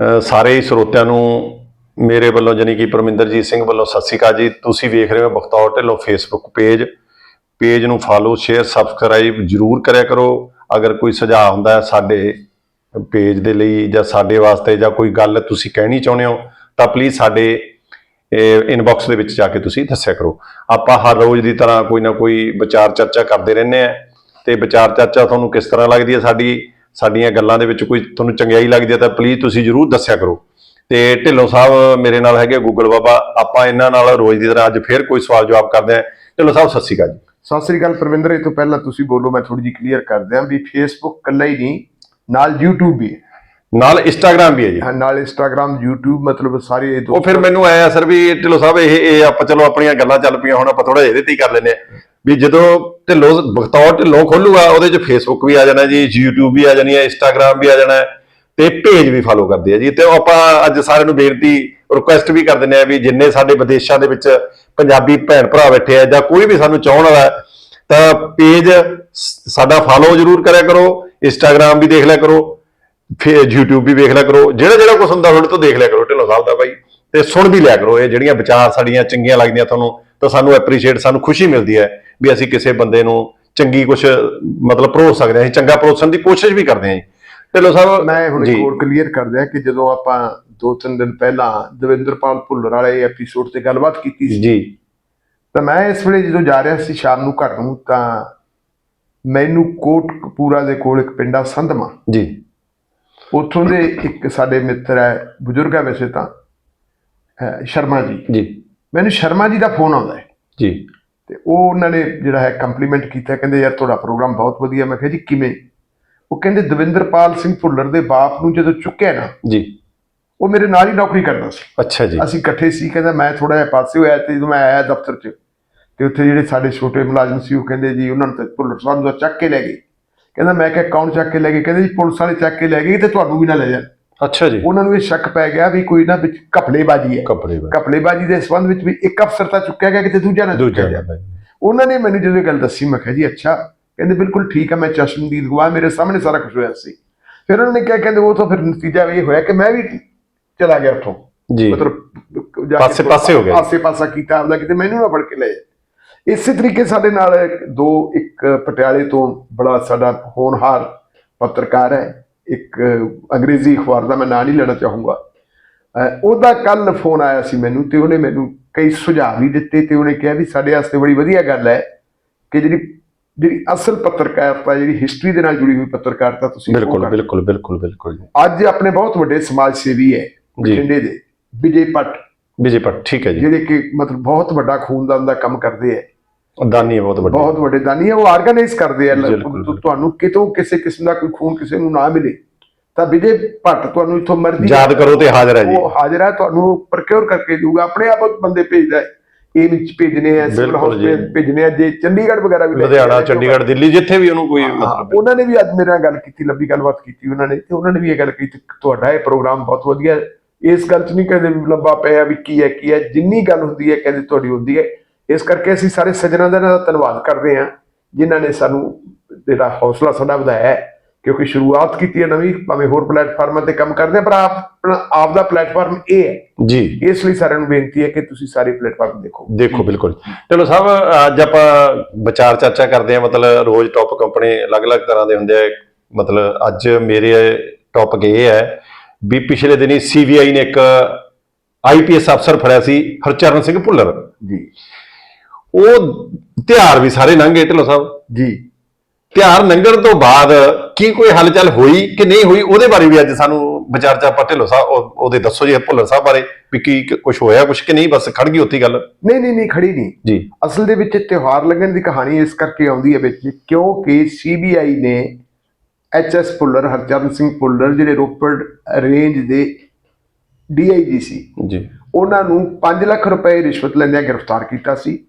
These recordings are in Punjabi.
ਸਾਰੇ ਹੀ ਸਰੋਤਿਆਂ ਨੂੰ ਮੇਰੇ ਵੱਲੋਂ ਜਾਨੀ ਕਿ ਪਰਮਿੰਦਰਜੀਤ ਸਿੰਘ ਵੱਲੋਂ ਸਤਿ ਸ਼੍ਰੀ ਅਕਾਲ ਜੀ। ਤੁਸੀਂ ਵੇਖ ਰਹੇ ਹੋ Bakhtaur Dhillon Facebook page page ਨੂੰ ਫਾਲੋ ਸ਼ੇਅਰ ਸਬਸਕ੍ਰਾਈਬ ਜਰੂਰ ਕਰਿਆ ਕਰੋ। ਅਗਰ ਕੋਈ ਸੁਝਾਅ ਹੁੰਦਾ ਸਾਡੇ ਪੇਜ ਦੇ ਲਈ ਜਾਂ ਸਾਡੇ ਵਾਸਤੇ ਜਾਂ ਕੋਈ ਗੱਲ ਤੁਸੀਂ ਕਹਿਣੀ ਚਾਹੁੰਦੇ ਹੋ, ਤਾਂ ਪਲੀਜ਼ ਸਾਡੇ ਇਨਬਾਕਸ ਦੇ ਵਿੱਚ ਜਾ ਕੇ ਤੁਸੀਂ ਦੱਸਿਆ ਕਰੋ। ਆਪਾਂ ਹਰ ਰੋਜ਼ ਦੀ ਤਰ੍ਹਾਂ ਕੋਈ ਨਾ ਕੋਈ ਵਿਚਾਰ ਚਰਚਾ ਕਰਦੇ ਰਹਿੰਦੇ ਆ ਤੇ ਵਿਚਾਰ ਚਰਚਾ ਤੁਹਾਨੂੰ ਕਿਸ ਤਰ੍ਹਾਂ ਲੱਗਦੀ ਹੈ ਸਾਡੀ? ਸਾਡੀਆਂ ਗੱਲਾਂ ਦੇ ਵਿੱਚ ਕੋਈ ਤੁਹਾਨੂੰ ਚੰਗਿਆਈ ਲੱਗਦੀ ਹੈ ਤਾਂ ਪਲੀਜ਼ ਤੁਸੀਂ ਜਰੂਰ ਦੱਸਿਆ ਕਰੋ। ਤੇ ਢਿੱਲੋਂ ਸਾਹਿਬ ਮੇਰੇ ਨਾਲ ਹੈਗੇ ਗੂਗਲ ਬਾਬਾ, ਆਪਾਂ ਇਹਨਾਂ ਨਾਲ ਰੋਜ਼ ਦੀ ਤਰ੍ਹਾਂ ਅੱਜ ਫੇਰ ਕੋਈ ਸਵਾਲ ਜਵਾਬ ਕਰਦੇ ਆ। ਢਿੱਲੋਂ ਸਾਹਿਬ, ਸਤਿ ਸ਼੍ਰੀ ਅਕਾਲ ਜੀ। ਸਤਿ ਸ੍ਰੀ ਅਕਾਲ ਪਰਵਿੰਦਰ, ਇਹ ਤੋਂ ਪਹਿਲਾਂ ਤੁਸੀਂ ਬੋਲੋ, ਮੈਂ ਥੋੜੀ ਜਿਹੀ ਕਲੀਅਰ ਕਰ ਦਿਆਂ ਵੀ ਫੇਸਬੁੱਕ ਕੱਲਾ ਹੀ ਨਹੀਂ, ਨਾਲ YouTube ਵੀ ਨਾਲ ਇੰਸਟਾਗ੍ਰam ਵੀ ਹੈ ਜੀ। ਹਾਂ, ਨਾਲ Instagram YouTube ਮਤਲਬ ਸਾਰੇ ਇਹ ਦੋ ਉਹ ਫਿਰ ਮੈਨੂੰ ਆਇਆ ਸਰ ਵੀ ਢਿੱਲੋਂ ਸਾਹਿਬ ਇਹ ਇਹ ਆਪਾਂ ਚਲੋ ਆਪਣੀਆਂ ਗੱਲਾਂ ਚੱਲ ਪਈਆਂ ਹੁਣ ਆਪਾਂ ਥੋੜਾ ਇਹਦੇ ਤੇ ਹੀ ਕਰ ਲੈਂਦੇ ਆ ਵੀ ਜਦੋਂ ਢਿੱਲੋਂ ਬਖਤੌਰ ਢਿੱਲੋਂ ਖੋਲੂਗਾ ਉਹਦੇ 'ਚ ਫੇਸਬੁੱਕ ਵੀ ਆ ਜਾਣਾ ਜੀ YouTube ਵੀ ਆ ਜਾਣੀ ਹੈ ਇੰਸਟਾਗ੍ਰam ਵੀ ਆ ਜਾਣਾ ਤੇ ਪੇਜ ਵੀ ਫਾਲੋ ਕਰਦੇ ਆ ਜੀ। ਤੇ ਆਪਾਂ ਅੱਜ ਸਾਰਿਆਂ ਨੂੰ ਬੇਨਤੀ ਰਿਕੁਐਸਟ ਵੀ ਕਰ ਦਿੰਦੇ ਆ ਵੀ ਜਿੰਨੇ ਸਾਡੇ ਵਿਦੇਸ਼ਾਂ ਦੇ ਵਿੱਚ ਪੰਜਾਬੀ ਭੈਣ ਭਰਾ ਬੈਠੇ ਆ ਜਾਂ ਕੋਈ ਵੀ ਸਾਨੂੰ ਚਾਹਣ ਵਾਲਾ ਤਾਂ ਪੇਜ ਸਾਡਾ ਫਾਲੋ ਜ਼ਰੂਰ ਕਰਿਆ ਕਰੋ ਇੰਸਟਾਗ੍ਰam ਵੀ ਦੇਖ ਲਿਆ ਕਰੋ। ਫਿਰ YouTube ਵੀ ਵੇਖ ਲਿਆ ਕਰੋ ਜਿਹੜਾ ਜਿਹੜਾ ਕੁਝ ਹੁੰਦਾ ਤੁਹਾਡੇ ਤੋਂ ਦੇਖ ਲਿਆ ਕਰੋ ਢਿੱਲੋਂ ਸਾਹਿਬ ਦਾ ਬਾਈ। ਤੇ ਸੁਣ ਵੀ ਲਿਆ ਕਰੋ ਇਹ ਜਿਹੜੀਆਂ ਵਿਚਾਰ ਸਾਡੀਆਂ ਚੰਗੀਆਂ ਲੱਗਦੀਆਂ ਤੁਹਾਨੂੰ ਤਾਂ ਸਾਨੂੰ ਐਪਰੀਸ਼ੀਏਟ ਸਾਨੂੰ ਖੁਸ਼ੀ ਮਿਲਦੀ ਹੈ ਵੀ ਅਸੀਂ ਕਿਸੇ ਬੰਦੇ ਨੂੰ ਚੰਗੀ ਕੁਝ ਮਤਲਬ ਪਰੋਸ ਸਕਦੇ ਹਾਂ ਅਸੀਂ ਚੰਗਾ ਪਰੋਸਣ ਦੀ ਕੋਸ਼ਿਸ਼ ਵੀ ਕਰਦੇ ਹਾਂ ਜੀ। ਢਿੱਲੋਂ ਸਾਹਿਬ ਮੈਂ ਹੁਣ ਇੱਕ ਹੋਰ ਕਲੀਅਰ ਕਰ ਦਿਆਂ ਕਿ ਜਦੋਂ ਆਪਾਂ ਦੋ ਤਿੰਨ ਦਿਨ ਪਹਿਲਾਂ ਦਵਿੰਦਰਪਾਲ ਭੁੱਲਰ ਵਾਲੇ ਐਪੀਸੋਡ ਤੇ ਗੱਲਬਾਤ ਕੀਤੀ ਸੀ ਜੀ। ਤਾਂ ਮੈਂ ਇਸ ਵੇਲੇ ਜਦੋਂ ਜਾ ਰਿਹਾ ਸੀ ਸ਼ਾਮ ਨੂੰ ਘਰ ਨੂੰ ਤਾਂ ਮੈਨੂੰ ਕੋਟਕਪੂਰਾ ਦੇ ਕੋਲ ਇੱਕ ਪਿੰਡਾ ਸੰਧਮਾ। ਜੀ। ਉੱਥੋਂ ਦੇ ਇੱਕ ਸਾਡੇ ਮਿੱਤਰ ਹੈ ਬਜ਼ੁਰਗ ਹੈ ਵੈਸੇ ਤਾਂ ਅਹ ਸ਼ਰਮਾ ਜੀ। ਜੀ। ਮੈਨੂੰ ਸ਼ਰਮਾ ਜੀ ਦਾ ਫੋਨ ਆਉਂਦਾ ਹੈ। ਜੀ। ਤੇ ਉਹ ਉਹਨਾਂ ਨੇ ਜਿਹੜਾ ਹੈ ਕੰਪਲੀਮੈਂਟ ਕੀਤਾ ਕਹਿੰਦੇ ਯਾਰ ਤੁਹਾਡਾ ਪ੍ਰੋਗਰਾਮ ਬਹੁਤ ਵਧੀਆ। ਮੈਂ ਕਿਹਾ ਜੀ ਕਿਵੇਂ? ਉਹ ਕਹਿੰਦੇ ਦਵਿੰਦਰਪਾਲ ਸਿੰਘ ਭੁੱਲਰ ਦੇ ਬਾਪ ਨੂੰ ਜਦੋਂ ਚੁੱਕਿਆ ਨਾ ਜੀ। ਉਹ ਮੇਰੇ ਨਾਲ ਹੀ ਨੌਕਰੀ ਕਰਦਾ ਸੀ। ਅੱਛਾ ਜੀ। ਅਸੀਂ ਇਕੱਠੇ ਸੀ ਕਹਿੰਦਾ ਮੈਂ ਥੋੜਾ ਜਿਹਾ ਪਾਸੇ ਹੋਇਆ ਤੇ ਜਦੋਂ ਮੈਂ ਆਇਆ ਦਫ਼ਤਰ 'ਚ ਤੇ ਉੱਥੇ ਜਿਹੜੇ ਸਾਡੇ ਛੋਟੇ ਮੁਲਾਜ਼ਮ ਸੀ ਉਹ ਕਹਿੰਦੇ ਜੀ ਉਹਨਾਂ ਨੂੰ ਤਾਂ ਭੁੱਲਰ ਸਾਹਿਬ ਨੂੰ ਤਾਂ ਚੱਕ ਕੇ ਲੈ ਗਏ। ਕਹਿੰਦਾ ਮੈਂ ਕਿਹਾ ਕੌਣ ਚੱਕ ਕੇ ਲੈ ਗਏ ਕਹਿੰਦੇ ਜੀ ਪੁਲਿਸ ਵਾਲੇ ਚੱਕ ਕੇ ਲੈ ਗਏ ਤੇ ਤੁਹਾਨੂੰ ਵੀ ਨਾ ਲੈ ਜਾਣ। ਅੱਛਾ ਜੀ। ਉਹਨਾਂ ਨੂੰ ਇਹ ਸ਼ੱਕ ਪੈ ਗਿਆ ਵੀ ਕੋਈ ਨਾ ਵਿੱਚ ਘਪਲੇਬਾਜ਼ੀ ਹੈ। ਘਪਲੇਬਾਜ਼ੀ। ਦੇ ਸੰਬੰਧ ਵਿੱਚ ਵੀ ਇੱਕ ਅਫਸਰ ਤਾਂ ਚੁੱਕਿਆ ਗਿਆ ਕਿਤੇ ਦੂਜਾ ਨਾ ਚੁੱਕਿਆ ਗਿਆ। ਉਹਨਾਂ ਨੇ ਮੈਨੂੰ ਜਦੋਂ ਇਹ ਗੱਲ ਦੱਸੀ ਮੈਂ ਕਿਹਾ ਜੀ ਅੱਛਾ। ਕਹਿੰਦੇ ਬਿਲਕੁਲ ਠੀਕ ਹੈ ਮੈਂ ਚਸ਼ਮਦੀਦ ਗਵਾਹ ਮੇਰੇ ਸਾਹਮਣੇ ਸਾਰਾ ਕੁਝ ਹੋਇਆ ਸੀ। ਫਿਰ ਉਹਨਾਂ ਨੇ ਕਿਹਾ ਕਹਿੰਦੇ ਉਹ ਤਾਂ ਫਿਰ ਨਤੀਜਾ ਇਹ ਹੋਇਆ ਕਿ ਮੈਂ ਵੀ ਚਲਾ ਗਿਆ ਉੱਥੋਂ। ਜੀ। ਮਤਲਬ ਜਾ ਕੇ ਪਾਸੇ- ਪਾਸੇ ਹੋ ਗਿਆ। ਪਾਸੇ ਪਾਸਾ ਕੀਤਾ ਆਪਦਾ ਕਿਤੇ ਮੈਨੂੰ ਨਾ ਫੜ ਕੇ ਲੈ ਜਾਏ। ਇਸੇ ਤਰੀਕੇ ਸਾਡੇ ਨਾਲ ਦੋ ਇੱਕ ਪਟਿਆਲੇ ਤੋਂ ਬੜਾ ਸਾਡਾ ਹੋਣਹਾਰ ਪੱਤਰਕਾਰ ਹੈ ਇੱਕ ਅੰਗਰੇਜ਼ੀ ਅਖਬਾਰ ਦਾ ਮੈਂ ਨਾਂ ਨਹੀਂ ਲੈਣਾ ਚਾਹੂੰਗਾ। ਉਹਦਾ ਕੱਲ ਫੋਨ ਆਇਆ ਸੀ ਮੈਨੂੰ ਤੇ ਉਹਨੇ ਮੈਨੂੰ ਕਈ ਸੁਝਾਅ ਵੀ ਦਿੱਤੇ ਤੇ ਉਹਨੇ ਕਿਹਾ ਵੀ ਸਾਡੇ ਵਾਸਤੇ ਬੜੀ ਵਧੀਆ ਗੱਲ ਹੈ ਕਿ ਜਿਹੜੀ ਜਿਹੜੀ ਅਸਲ ਪੱਤਰਕਾਰਤਾ ਜਿਹੜੀ ਹਿਸਟਰੀ ਦੇ ਨਾਲ ਜੁੜੀ ਹੋਈ ਪੱਤਰਕਾਰਤਾ ਤੁਸੀਂ ਬਿਲਕੁਲ ਬਿਲਕੁਲ ਬਿਲਕੁਲ ਬਿਲਕੁਲ ਅੱਜ ਆਪਣੇ ਬਹੁਤ ਵੱਡੇ ਸਮਾਜ ਸੇਵੀ ਹੈ। ਬਠਿੰਡੇ ਦੇ ਵਿਜੇ ਭੱਟ। ਵਿਜੇ ਪਰ ਠੀਕ ਹੈ ਜੀ। ਜਿਹੜੇ ਕਿ ਮਤਲਬ ਬਹੁਤ ਵੱਡਾ ਖੂਨਦਾਨ ਦਾ ਕੰਮ ਕਰਦੇ ਆ ਦਾਨੀ ਹੈ ਬਹੁਤ ਵੱਡੀ। ਬਹੁਤ ਵੱਡੇ ਦਾਨੀ ਆ ਉਹ ਆਰਗੇਨਾਈਜ਼ ਕਰਦੇ ਆ। ਤੁਹਾਨੂੰ ਕਿਤੋਂ ਕਿਸੇ ਕਿਸਮ ਦਾ ਕੋਈ ਖੂਨ ਕਿਸੇ ਨੂੰ ਨਾ ਮਿਲੇ ਤਾਂ ਵਿਜੇ ਭੱਟ ਤੁਹਾਨੂੰ ਇੱਥੋਂ ਮਰਜ਼ੀ ਯਾਦ ਕਰੋ ਤੇ ਹਾਜ਼ਰ ਹੈ ਜੀ। ਉਹ ਹਾਜ਼ਰ ਹੈ ਤੁਹਾਨੂੰ ਪ੍ਰਕਿਉਰ ਕਰਕੇ ਦਊਗਾ। ਆਪਣੇ ਆਪ ਬੰਦੇ ਭੇਜਦਾ ਹੈ। ਇਹ ਵਿੱਚ ਭੇਜਨੇ ਆ ਸਿਵਲ। ਹਸਪੀਟਲ ਭੇਜਨੇ ਆ ਜੇ ਚੰਡੀਗੜ੍ਹ ਵਗੈਰਾ ਵੀ ਲੁਧਿਆਣਾ ਚੰਡੀਗੜ੍ਹ ਦਿੱਲੀ ਜਿੱਥੇ ਵੀ ਉਹਨੂੰ ਕੋਈ ਹਾਂ, ਮਤਲਬ ਉਹਨਾਂ ਨੇ ਵੀ ਅੱਜ ਮੇਰੇ ਨਾਲ ਗੱਲ ਕੀਤੀ ਲੰਬੀ ਗੱਲਬਾਤ ਕੀਤੀ ਉਹਨਾਂ ਨੇ ਤੇ ਉਹਨਾਂ ਨੇ ਵੀ ਇਹ ਗੱਲ ਕੀਤੀ ਤੁਹਾਡਾ ਇਹ ਪ੍ਰੋਗਰਾਮ ਬਹੁਤ ਵਧੀਆ ਹੈ। ਇਸ ਗੱਲ 'ਚ ਨਹੀਂ ਕਹਿੰਦੇ ਲੰਬਾ ਪਿਆ ਵੀ ਕੀ ਹੈ ਕੀ ਹੈ। ਜਿੰਨੀ ਗੱਲ ਹੁੰਦੀ ਹੈ ਕਹਿੰਦੇ ਤੁਹਾਡੀ ਹੁੰਦੀ ਹੈ। ਇਸ ਕਰਕੇ ਅਸੀਂ ਸਾਰੇ ਸੱਜਣਾਂ ਦਾ ਇਹਨਾਂ ਦਾ ਧੰਨਵਾਦ ਕਰਦੇ ਹਾਂ ਜਿਨ੍ਹਾਂ ਨੇ ਸਾਨੂੰ ਜਿਹੜਾ ਹੌਸਲਾ ਸਾਡਾ ਵਧਾਇਆ ਕਿਉਂਕਿ ਸ਼ੁਰੂਆਤ ਕੀਤੀ ਹੈ ਨਵੀਂ ਭਾਵੇਂ ਹੋਰ ਪਲੇਟਫਾਰਮਾਂ ਤੇ ਕੰਮ ਕਰਦੇ ਹਾਂ ਪਰ ਆਪ ਆਪਣਾ ਆਪ ਦਾ ਪਲੇਟਫਾਰਮ ਇਹ ਹੈ। ਜੀ। ਇਸ ਲਈ ਸਾਰਿਆਂ ਨੂੰ ਬੇਨਤੀ ਹੈ ਕਿ ਤੁਸੀਂ ਸਾਰੇ ਪਲੇਟਫਾਰਮ ਦੇਖੋ। ਦੇਖੋ ਬਿਲਕੁਲ। ਚਲੋ ਸਾਹਿਬ ਅੱਜ ਆਪਾਂ ਵਿਚਾਰ ਚਰਚਾ ਕਰਦੇ ਹਾਂ ਮਤਲਬ ਰੋਜ਼ ਟੌਪਿਕ ਆਪਣੇ ਅਲੱਗ-ਅਲੱਗ ਤਰ੍ਹਾਂ ਦੇ ਹੁੰਦੇ ਆ ਮਤਲਬ ਅੱਜ ਮੇਰੇ ਟੌਪਿਕ ਇਹ ਹੈ ਵੀ ਪਿਛਲੇ ਦਿਨੀ ਸੀਬੀਆਈ ਨੇ ਇੱਕ ਆਈਪੀਐਸ ਅਫਸਰ ਫੜਿਆ ਸੀ ਹਰਚਰਨ ਸਿੰਘ ਭੁੱਲਰ। ਜੀ। ਉਹ ਤਿਉਹਾਰ ਵੀ ਸਾਰੇ ਲੰਘੇ ਢਿੱਲੋਂ ਸਾਹਿਬ। ਜੀ। ਤਿਉਹਾਰ ਲੰਘਣ ਤੋਂ ਬਾਅਦ ਕੀ ਕੋਈ ਹਲਚਲ ਹੋਈ ਕਿ ਨਹੀਂ ਹੋਈ? ਉਹਦੇ ਬਾਰੇ ਵੀ ਅੱਜ ਸਾਨੂੰ ਵਿਚਾਰ ਚਾ ਢਿੱਲੋਂ ਸਾਹਿਬ ਉਹ- ਉਹਦੇ ਦੱਸੋ ਜੀ ਭੁੱਲਰ ਸਾਹਿਬ ਬਾਰੇ ਵੀ ਕੀ ਕੁਝ ਹੋਇਆ ਕੁਝ ਕਿ ਨਹੀਂ? ਬਸ ਖੜ ਗਈ ਉੱਥੇ ਗੱਲ। ਨਹੀਂ ਨਹੀਂ ਨਹੀਂ ਖੜੀ ਨਹੀਂ। ਜੀ। ਅਸਲ ਦੇ ਵਿੱਚ ਤਿਉਹਾਰ ਲੱਗਣ ਦੀ ਕਹਾਣੀ ਇਸ ਕਰਕੇ ਆਉਂਦੀ ਹੈ ਵਿੱਚ ਕਿਉਂਕਿ ਸੀਬੀਆਈ ਨੇ ਐਚਐਸ ਪੁੱਲਰ ਹਰਚਰਨ ਸਿੰਘ ਪੁੱਲਰ ਜਿਹੜੇ ਰੋਪੜ ਰੇਂਜ ਦੇ ਡੀਆਈਜੀ ਸੀ ਜੀ। ਉਹਨਾਂ ਨੂੰ 5 ਲੱਖ ਰੁਪਏ ਰਿਸ਼ਵਤ ਲੈਂਦਿਆਂ ਗ੍ਰਿਫਤਾਰ ਕੀਤਾ ਸੀ।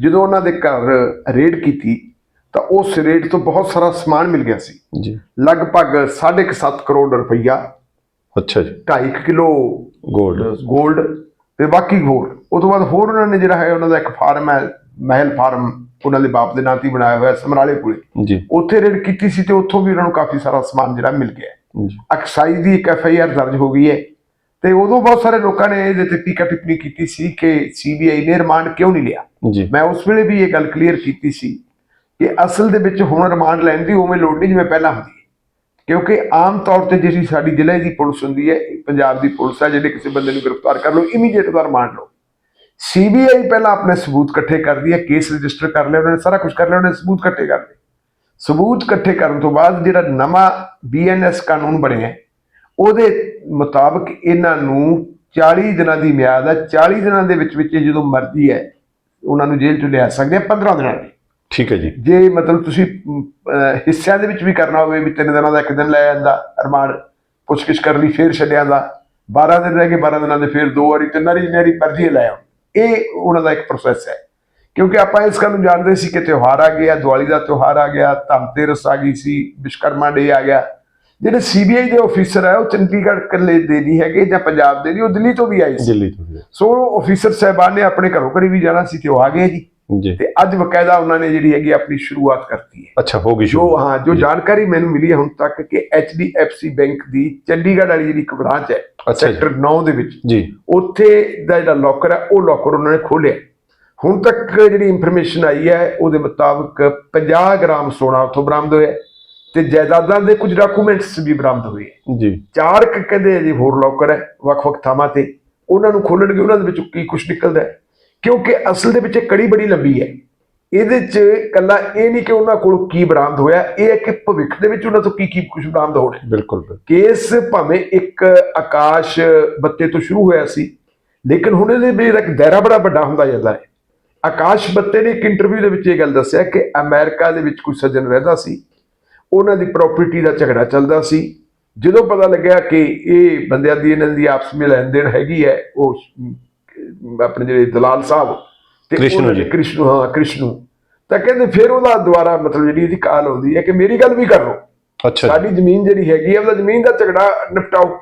ਜਦੋਂ ਉਹਨਾਂ ਦੇ ਘਰ ਰੇਡ ਕੀਤੀ ਤਾਂ ਉਸ ਰੇਡ ਤੋਂ ਬਹੁਤ ਸਾਰਾ ਸਮਾਨ ਮਿਲ ਗਿਆ ਸੀ। ਜੀ। ਲਗਭਗ 7.5 ਕਰੋੜ ਰੁਪਈਆ। ਅੱਛਾ ਜੀ। 2.5 ਕਿਲੋ ਗੋਲਡ ਗੋਲਡ ਤੇ ਬਾਕੀ ਹੋਰ। ਉਸ ਤੋਂ ਬਾਅਦ ਹੋਰ ਉਹਨਾਂ ਨੇ ਜਿਹੜਾ ਹੈ ਉਹਨਾਂ ਦਾ ਇੱਕ ਫਾਰਮ ਹੈ ਮਹਿਲ ਫਾਰਮ ਉਹਨਾਂ ਦੇ ਬਾਪ ਦੇ ਨਾਂ ਤੇ ਬਣਾਇਆ ਹੋਇਆ ਸਮਰਾਲੇ ਕੋਲੇ ਜੀ। ਉੱਥੇ ਰੇਡ ਕੀਤੀ ਸੀ ਤੇ ਉੱਥੋਂ ਵੀ ਉਹਨਾਂ ਨੂੰ ਕਾਫੀ ਸਾਰਾ ਸਮਾਨ ਜਿਹੜਾ ਮਿਲ ਗਿਆ। ਜੀ। ਅਕਸਾਈ ਦੀ ਇੱਕ ਐਫ ਆਈ ਆਰ ਦਰਜ ਹੋ ਗਈ ਹੈ। ਤੇ ਉਦੋਂ ਬਹੁਤ ਸਾਰੇ ਲੋਕਾਂ ਨੇ ਇਹਦੇ ਤੇ ਟੀਕਾ ਟਿੱਪਣੀ ਕੀਤੀ ਸੀ ਕਿ ਸੀਬੀਆਈ ਨੇ ਰਿਮਾਂਡ ਕਿਉਂ ਨਹੀਂ ਲਿਆ। ਜੀ। ਮੈਂ ਉਸ ਵੇਲੇ ਵੀ ਇਹ ਗੱਲ ਕਲੀਅਰ ਕੀਤੀ ਸੀ ਕਿ ਅਸਲ ਦੇ ਵਿੱਚ ਹੁਣ ਰਿਮਾਂਡ ਲੈਣ ਦੀ ਉਵੇਂ ਲੋੜ ਨਹੀਂ ਜਿਵੇਂ ਪਹਿਲਾਂ ਹੁੰਦੀ ਕਿਉਂਕਿ ਆਮ ਤੌਰ ਤੇ ਜਿਹੜੀ ਸਾਡੀ ਜ਼ਿਲ੍ਹੇ ਦੀ ਪੁਲਿਸ ਹੁੰਦੀ ਹੈ ਪੰਜਾਬ ਦੀ ਪੁਲਿਸ ਹੈ ਜਿਹੜੇ ਕਿਸੇ ਬੰਦੇ ਨੂੰ ਗ੍ਰਿਫਤਾਰ ਕਰ ਲਓ ਇਮੀਡੀਏਟ ਦਾ ਰਿਮਾਂਡ ਲਓ। ਸੀਬੀਆਈ ਪਹਿਲਾਂ ਆਪਣੇ ਸਬੂਤ ਇਕੱਠੇ ਕਰਦੀ ਹੈ ਕੇਸ ਰਜਿਸਟਰ ਕਰ ਲਿਆ ਉਹਨਾਂ ਨੇ ਸਾਰਾ ਕੁਝ ਕਰ ਲਿਆ ਉਹਨਾਂ ਨੇ ਸਬੂਤ ਇਕੱਠੇ ਕਰ ਲਏ। ਸਬੂਤ ਇਕੱਠੇ ਕਰਨ ਤੋਂ ਬਾਅਦ ਜਿਹੜਾ ਨਵਾਂ ਬੀਐਨਐਸ ਕਾਨੂੰਨ ਬਣਿਆ ਹੈ, ਉਹਦੇ ਮੁਤਾਬਕ ਇਹਨਾਂ ਨੂੰ 40 ਦਿਨਾਂ ਦੀ ਮਿਆਦ ਹੈ। 40 ਦਿਨਾਂ ਦੇ ਵਿੱਚ ਵਿੱਚ ਜਦੋਂ ਮਰਜ਼ੀ ਹੈ ਉਹਨਾਂ ਨੂੰ ਜੇਲ੍ਹ ਚੋਂ ਲਿਆ ਸਕਦੇ ਆ 15 ਦਿਨਾਂ ਦੀ। ਠੀਕ ਹੈ ਜੀ। ਜੇ ਮਤਲਬ ਤੁਸੀਂ ਹਿੱਸਿਆਂ ਦੇ ਵਿੱਚ ਵੀ ਕਰਨਾ ਹੋਵੇ ਵੀ ਤਿੰਨ ਦਿਨਾਂ ਦਾ ਇੱਕ ਦਿਨ ਲੈ ਜਾਂਦਾ ਰਿਮਾਂਡ ਪੁੱਛਗਿੱਛ ਕਰ ਲਈ ਫੇਰ ਛੱਡਿਆ ਦਾ 12 ਦਿਨ ਰਹਿ ਗਏ 12 ਦਿਨਾਂ ਦੇ ਫੇਰ ਦੋ ਵਾਰੀ ਤਿੰਨ ਵਾਰੀ ਮੇਰੀ ਮਰਜ਼ੀ ਲੈ ਆਓ। ਇਹ ਉਹਨਾਂ ਦਾ ਇੱਕ ਪ੍ਰੋਸੈਸ ਹੈ। ਕਿਉਂਕਿ ਆਪਾਂ ਇਸ ਗੱਲ ਨੂੰ ਜਾਣਦੇ ਸੀ ਕਿ ਤਿਉਹਾਰ ਆ ਗਿਆ ਦੀਵਾਲੀ ਦਾ ਤਿਉਹਾਰ ਆ ਗਿਆ ਧਨਤੇਰਸ ਆ ਗਈ ਸੀ ਵਿਸ਼ਕਰਮਾ ਡੇ ਆ ਗਿਆ। ਜਿਹੜੇ ਸੀਬੀਆਈ ਦੇ ਆਫੀਸਰ ਹੈ ਉਹ ਚੰਡੀਗੜ੍ਹ ਇਕੱਲੇ ਦੇ ਨਹੀਂ ਹੈਗੇ ਜਾਂ ਪੰਜਾਬ ਦੇ ਨਹੀਂ ਉਹ ਦਿੱਲੀ ਤੋਂ ਵੀ ਆਏ ਸੀ। ਦਿੱਲੀ ਤੋਂ ਜੀ। ਸੋ ਆਫੀਸਰ ਸਾਹਿਬਾਨ ਨੇ ਆਪਣੇ ਘਰੋਂ ਘਰੀ ਵੀ ਜਾਣਾ ਸੀ ਤੇ ਉਹ ਆ ਗਏ ਜੀ। ਜੀ। ਤੇ ਅੱਜ ਬਕਾਇਦਾ ਉਹਨਾਂ ਨੇ ਜਿਹੜੀ ਹੈਗੀ ਆਪਣੀ ਸ਼ੁਰੂਆਤ ਕਰਤੀ ਹੈ। ਅੱਛਾ ਹੋ ਗਈ ਜੋ ਸ਼ੁਰੂ ਹਾਂ ਜੋ ਜਾਣਕਾਰੀ ਮੈਨੂੰ ਮਿਲੀ ਹੈ ਹੁਣ ਤੱਕ ਕਿ HDFC ਬੈਂਕ ਦੀ ਚੰਡੀਗੜ੍ਹ ਵਾਲੀ ਜਿਹੜੀ ਇੱਕ ਬ੍ਰਾਂਚ ਹੈ ਜੀ। ਸੈਕਟਰ 9 ਦੇ ਵਿੱਚ ਜੀ। ਉੱਥੇ ਦਾ ਜਿਹੜਾ ਲੋਕਰ ਹੈ ਉਹ ਲੋਕਰ ਉਹਨਾਂ ਨੇ ਖੋਲਿਆ ਹੁਣ ਤੱਕ ਜਿਹੜੀ ਇਨਫੋਰਮੇਸ਼ਨ ਆਈ ਹੈ ਉਹਦੇ ਮੁਤਾਬਕ 50 ਗ੍ਰਾਮ ਸੋਨਾ ਉੱਥੋਂ ਬਰਾਮਦ ਹੋਇਆ। ਤੇ ਜਾਇਦਾਦਾਂ ਦੇ ਕੁਝ ਡਾਕੂਮੈਂਟਸ ਵੀ ਬਰਾਮਦ ਹੋਏ ਜੀ। ਚਾਰ ਕੁ ਕਹਿੰਦੇ ਜੀ ਹੋਰ ਲੋਕਰ ਹੈ ਵੱਖ-ਵੱਖ ਥਾਵਾਂ ਤੇ। ਉਹਨਾਂ ਨੂੰ ਖੋਲਣਗੇ ਉਹਨਾਂ ਦੇ ਵਿੱਚੋਂ ਕੀ ਕੁਝ ਨਿਕਲਦਾ ਹੈ? ਕਿਉਂਕਿ ਅਸਲ ਦੇ ਵਿੱਚ ਇਹ ਕੜੀ ਬੜੀ ਲੰਬੀ ਹੈ। ਇਹਦੇ 'ਚ ਕੱਲਾ ਇਹ ਨਹੀਂ ਕਿ ਉਹਨਾਂ ਕੋਲ ਕੀ ਬਰਾਮਦ ਹੋਇਆ ਇਹ ਹੈ ਕਿ ਭਵਿੱਖ ਦੇ ਵਿੱਚ ਉਹਨਾਂ ਤੋਂ ਕੀ ਕੀ ਕੁਝ ਬਰਾਮਦ ਹੋਣਾ ਬਿਲਕੁਲ। ਕੇਸ ਭਾਵੇਂ ਇੱਕ ਆਕਾਸ਼ ਬੱਤੇ ਤੋਂ ਸ਼ੁਰੂ ਹੋਇਆ ਸੀ ਲੇਕਿਨ ਹੁਣ ਇਹਦੇ ਵੀ ਇੱਕ ਦਾਇਰਾ ਬੜਾ ਵੱਡਾ ਹੁੰਦਾ ਜਾਂਦਾ ਹੈ। ਆਕਾਸ਼ ਬੱਤੇ ਨੇ ਇੱਕ ਇੰਟਰਵਿਊ ਦੇ ਵਿੱਚ ਇਹ ਗੱਲ ਦੱਸਿਆ ਕਿ ਅਮਰੀਕਾ ਦੇ ਵਿੱਚ ਕੋਈ ਸੱਜਣ ਰਹਿੰਦਾ ਸੀ। ਉਹਨਾਂ ਦੀ ਪ੍ਰਾਪਰਟੀ ਦਾ ਝਗੜਾ ਚੱਲਦਾ ਸੀ। ਜਦੋਂ ਪਤਾ ਲੱਗਿਆ ਕਿ ਇਹ ਬੰਦਿਆਂ ਦੀ ਇਹਨਾਂ ਦੀ ਆਪਸ ਵਿੱਚ ਲੈਣ ਦੇਣ ਹੈਗੀ ਹੈ ਉਹ ਆਪਣੇ ਜਿਹੜੇ ਦਲਾਲ ਸਾਹਿਬ ਤੇ ਕ੍ਰਿਸ਼ਨੂ ਜੀ। ਕ੍ਰਿਸ਼ਨੂ ਹਾਂ ਕ੍ਰਿਸ਼ਨੂ। ਤਾਂ ਕਹਿੰਦੇ ਫਿਰ ਉਹਦਾ ਦੁਬਾਰਾ ਮਤਲਬ ਜਿਹੜੀ ਇਹਦੀ ਕਾਲ ਆਉਂਦੀ ਹੈ ਕਿ ਮੇਰੀ ਗੱਲ ਵੀ ਕਰ ਲਓ। ਅੱਛਾ। ਸਾਡੀ ਜ਼ਮੀਨ ਜਿਹੜੀ ਹੈਗੀ ਹੈ ਉਹਦਾ ਜ਼ਮੀਨ ਦਾ ਝਗੜਾ ਨਿਪਟਾਓ।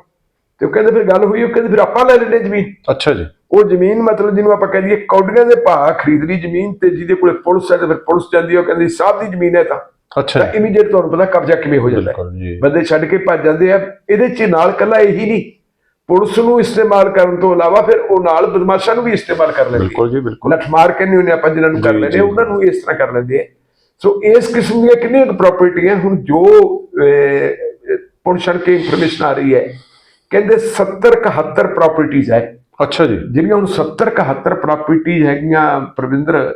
ਤੇ ਉਹ ਕਹਿੰਦੇ ਫਿਰ ਗੱਲ ਹੋਈ ਉਹ ਕਹਿੰਦੇ ਫਿਰ ਆਪਾਂ ਲੈ ਲੈਂਦੇ ਜ਼ਮੀਨ। ਅੱਛਾ ਜੀ। ਉਹ ਜ਼ਮੀਨ ਮਤਲਬ ਜਿਹਨੂੰ ਆਪਾਂ ਕਹਿ ਦਈਏ ਕੌਡੀਆਂ ਦੇ ਭਾਅ ਖਰੀਦ ਲਈ ਜ਼ਮੀਨ ਤੇ ਜਿਹਦੇ ਕੋਲੇ ਪੁਲਿਸ ਹੈ ਤੇ ਫਿਰ ਪੁਲਿਸ ਜਾਂਦੀ ਉਹ ਕਹਿੰਦੀ ਸਾਹਿਬ ਦੀ ਜ਼ਮੀਨ ਹੈ ਤਾਂ। ਅੱਛਾ ਤਾਂ ਇਮੀਡੀਏਟ ਤੁਹਾਨੂੰ ਪਤਾ ਕਬਜ਼ਾ ਕਿਵੇਂ ਹੋ ਜਾਂਦਾ ਹੈ। ਬੰਦੇ ਛੱਡ ਕੇ ਭੱਜ ਜਾਂਦੇ ਆ ਇਹਦੇ ਚ ਨਾਲ ਕੱਲਾ ਇਹੀ ਨਹੀਂ। ਪੁਲਿਸ ਨੂੰ ਇਸਤੇਮਾਲ ਕਰਨ ਤੋਂ ਇਲਾਵਾ ਫਿਰ ਉਹ ਨਾਲ ਬਦਮਾਸ਼ਾਂ ਨੂੰ ਵੀ ਇਸਤੇਮਾਲ ਕਰ ਲੈਂਦੇ ਬਿਲਕੁਲ ਜੀ ਬਿਲਕੁਲ। ਲਠਮਾਰ ਕਹਿੰਦੇ ਹੁੰਦੇ ਆਪਾਂ ਜਿਨ੍ਹਾਂ ਨੂੰ ਕਰ ਲੈਂਦੇ ਉਹਨਾਂ ਨੂੰ ਇਸ ਤਰ੍ਹਾਂ ਕਰ ਲੈਂਦੇ ਆ। ਸੋ ਇਸ ਕਿਸਮ ਦੀਆਂ ਕਿੰਨੀਆਂ ਪ੍ਰਾਪਰਟੀਆਂ ਹੁਣ ਜੋ ਅਹ, ਪੁਣ ਛੜ ਕੇ ਇਨਫੋਰਮੇਸ਼ਨ ਆ ਰਹੀ ਹੈ ਕਹਿੰਦੇ 70 71 ਪ੍ਰਾਪਰਟੀਆਂ ਹੈ। ਅੱਛਾ ਜੀ। ਜਿਹੜੀਆਂ ਹੁਣ 70 71 ਪ੍ਰਾਪਰਟੀਆਂ ਹੈਗੀਆਂ ਪ੍ਰਵਿੰਦਰ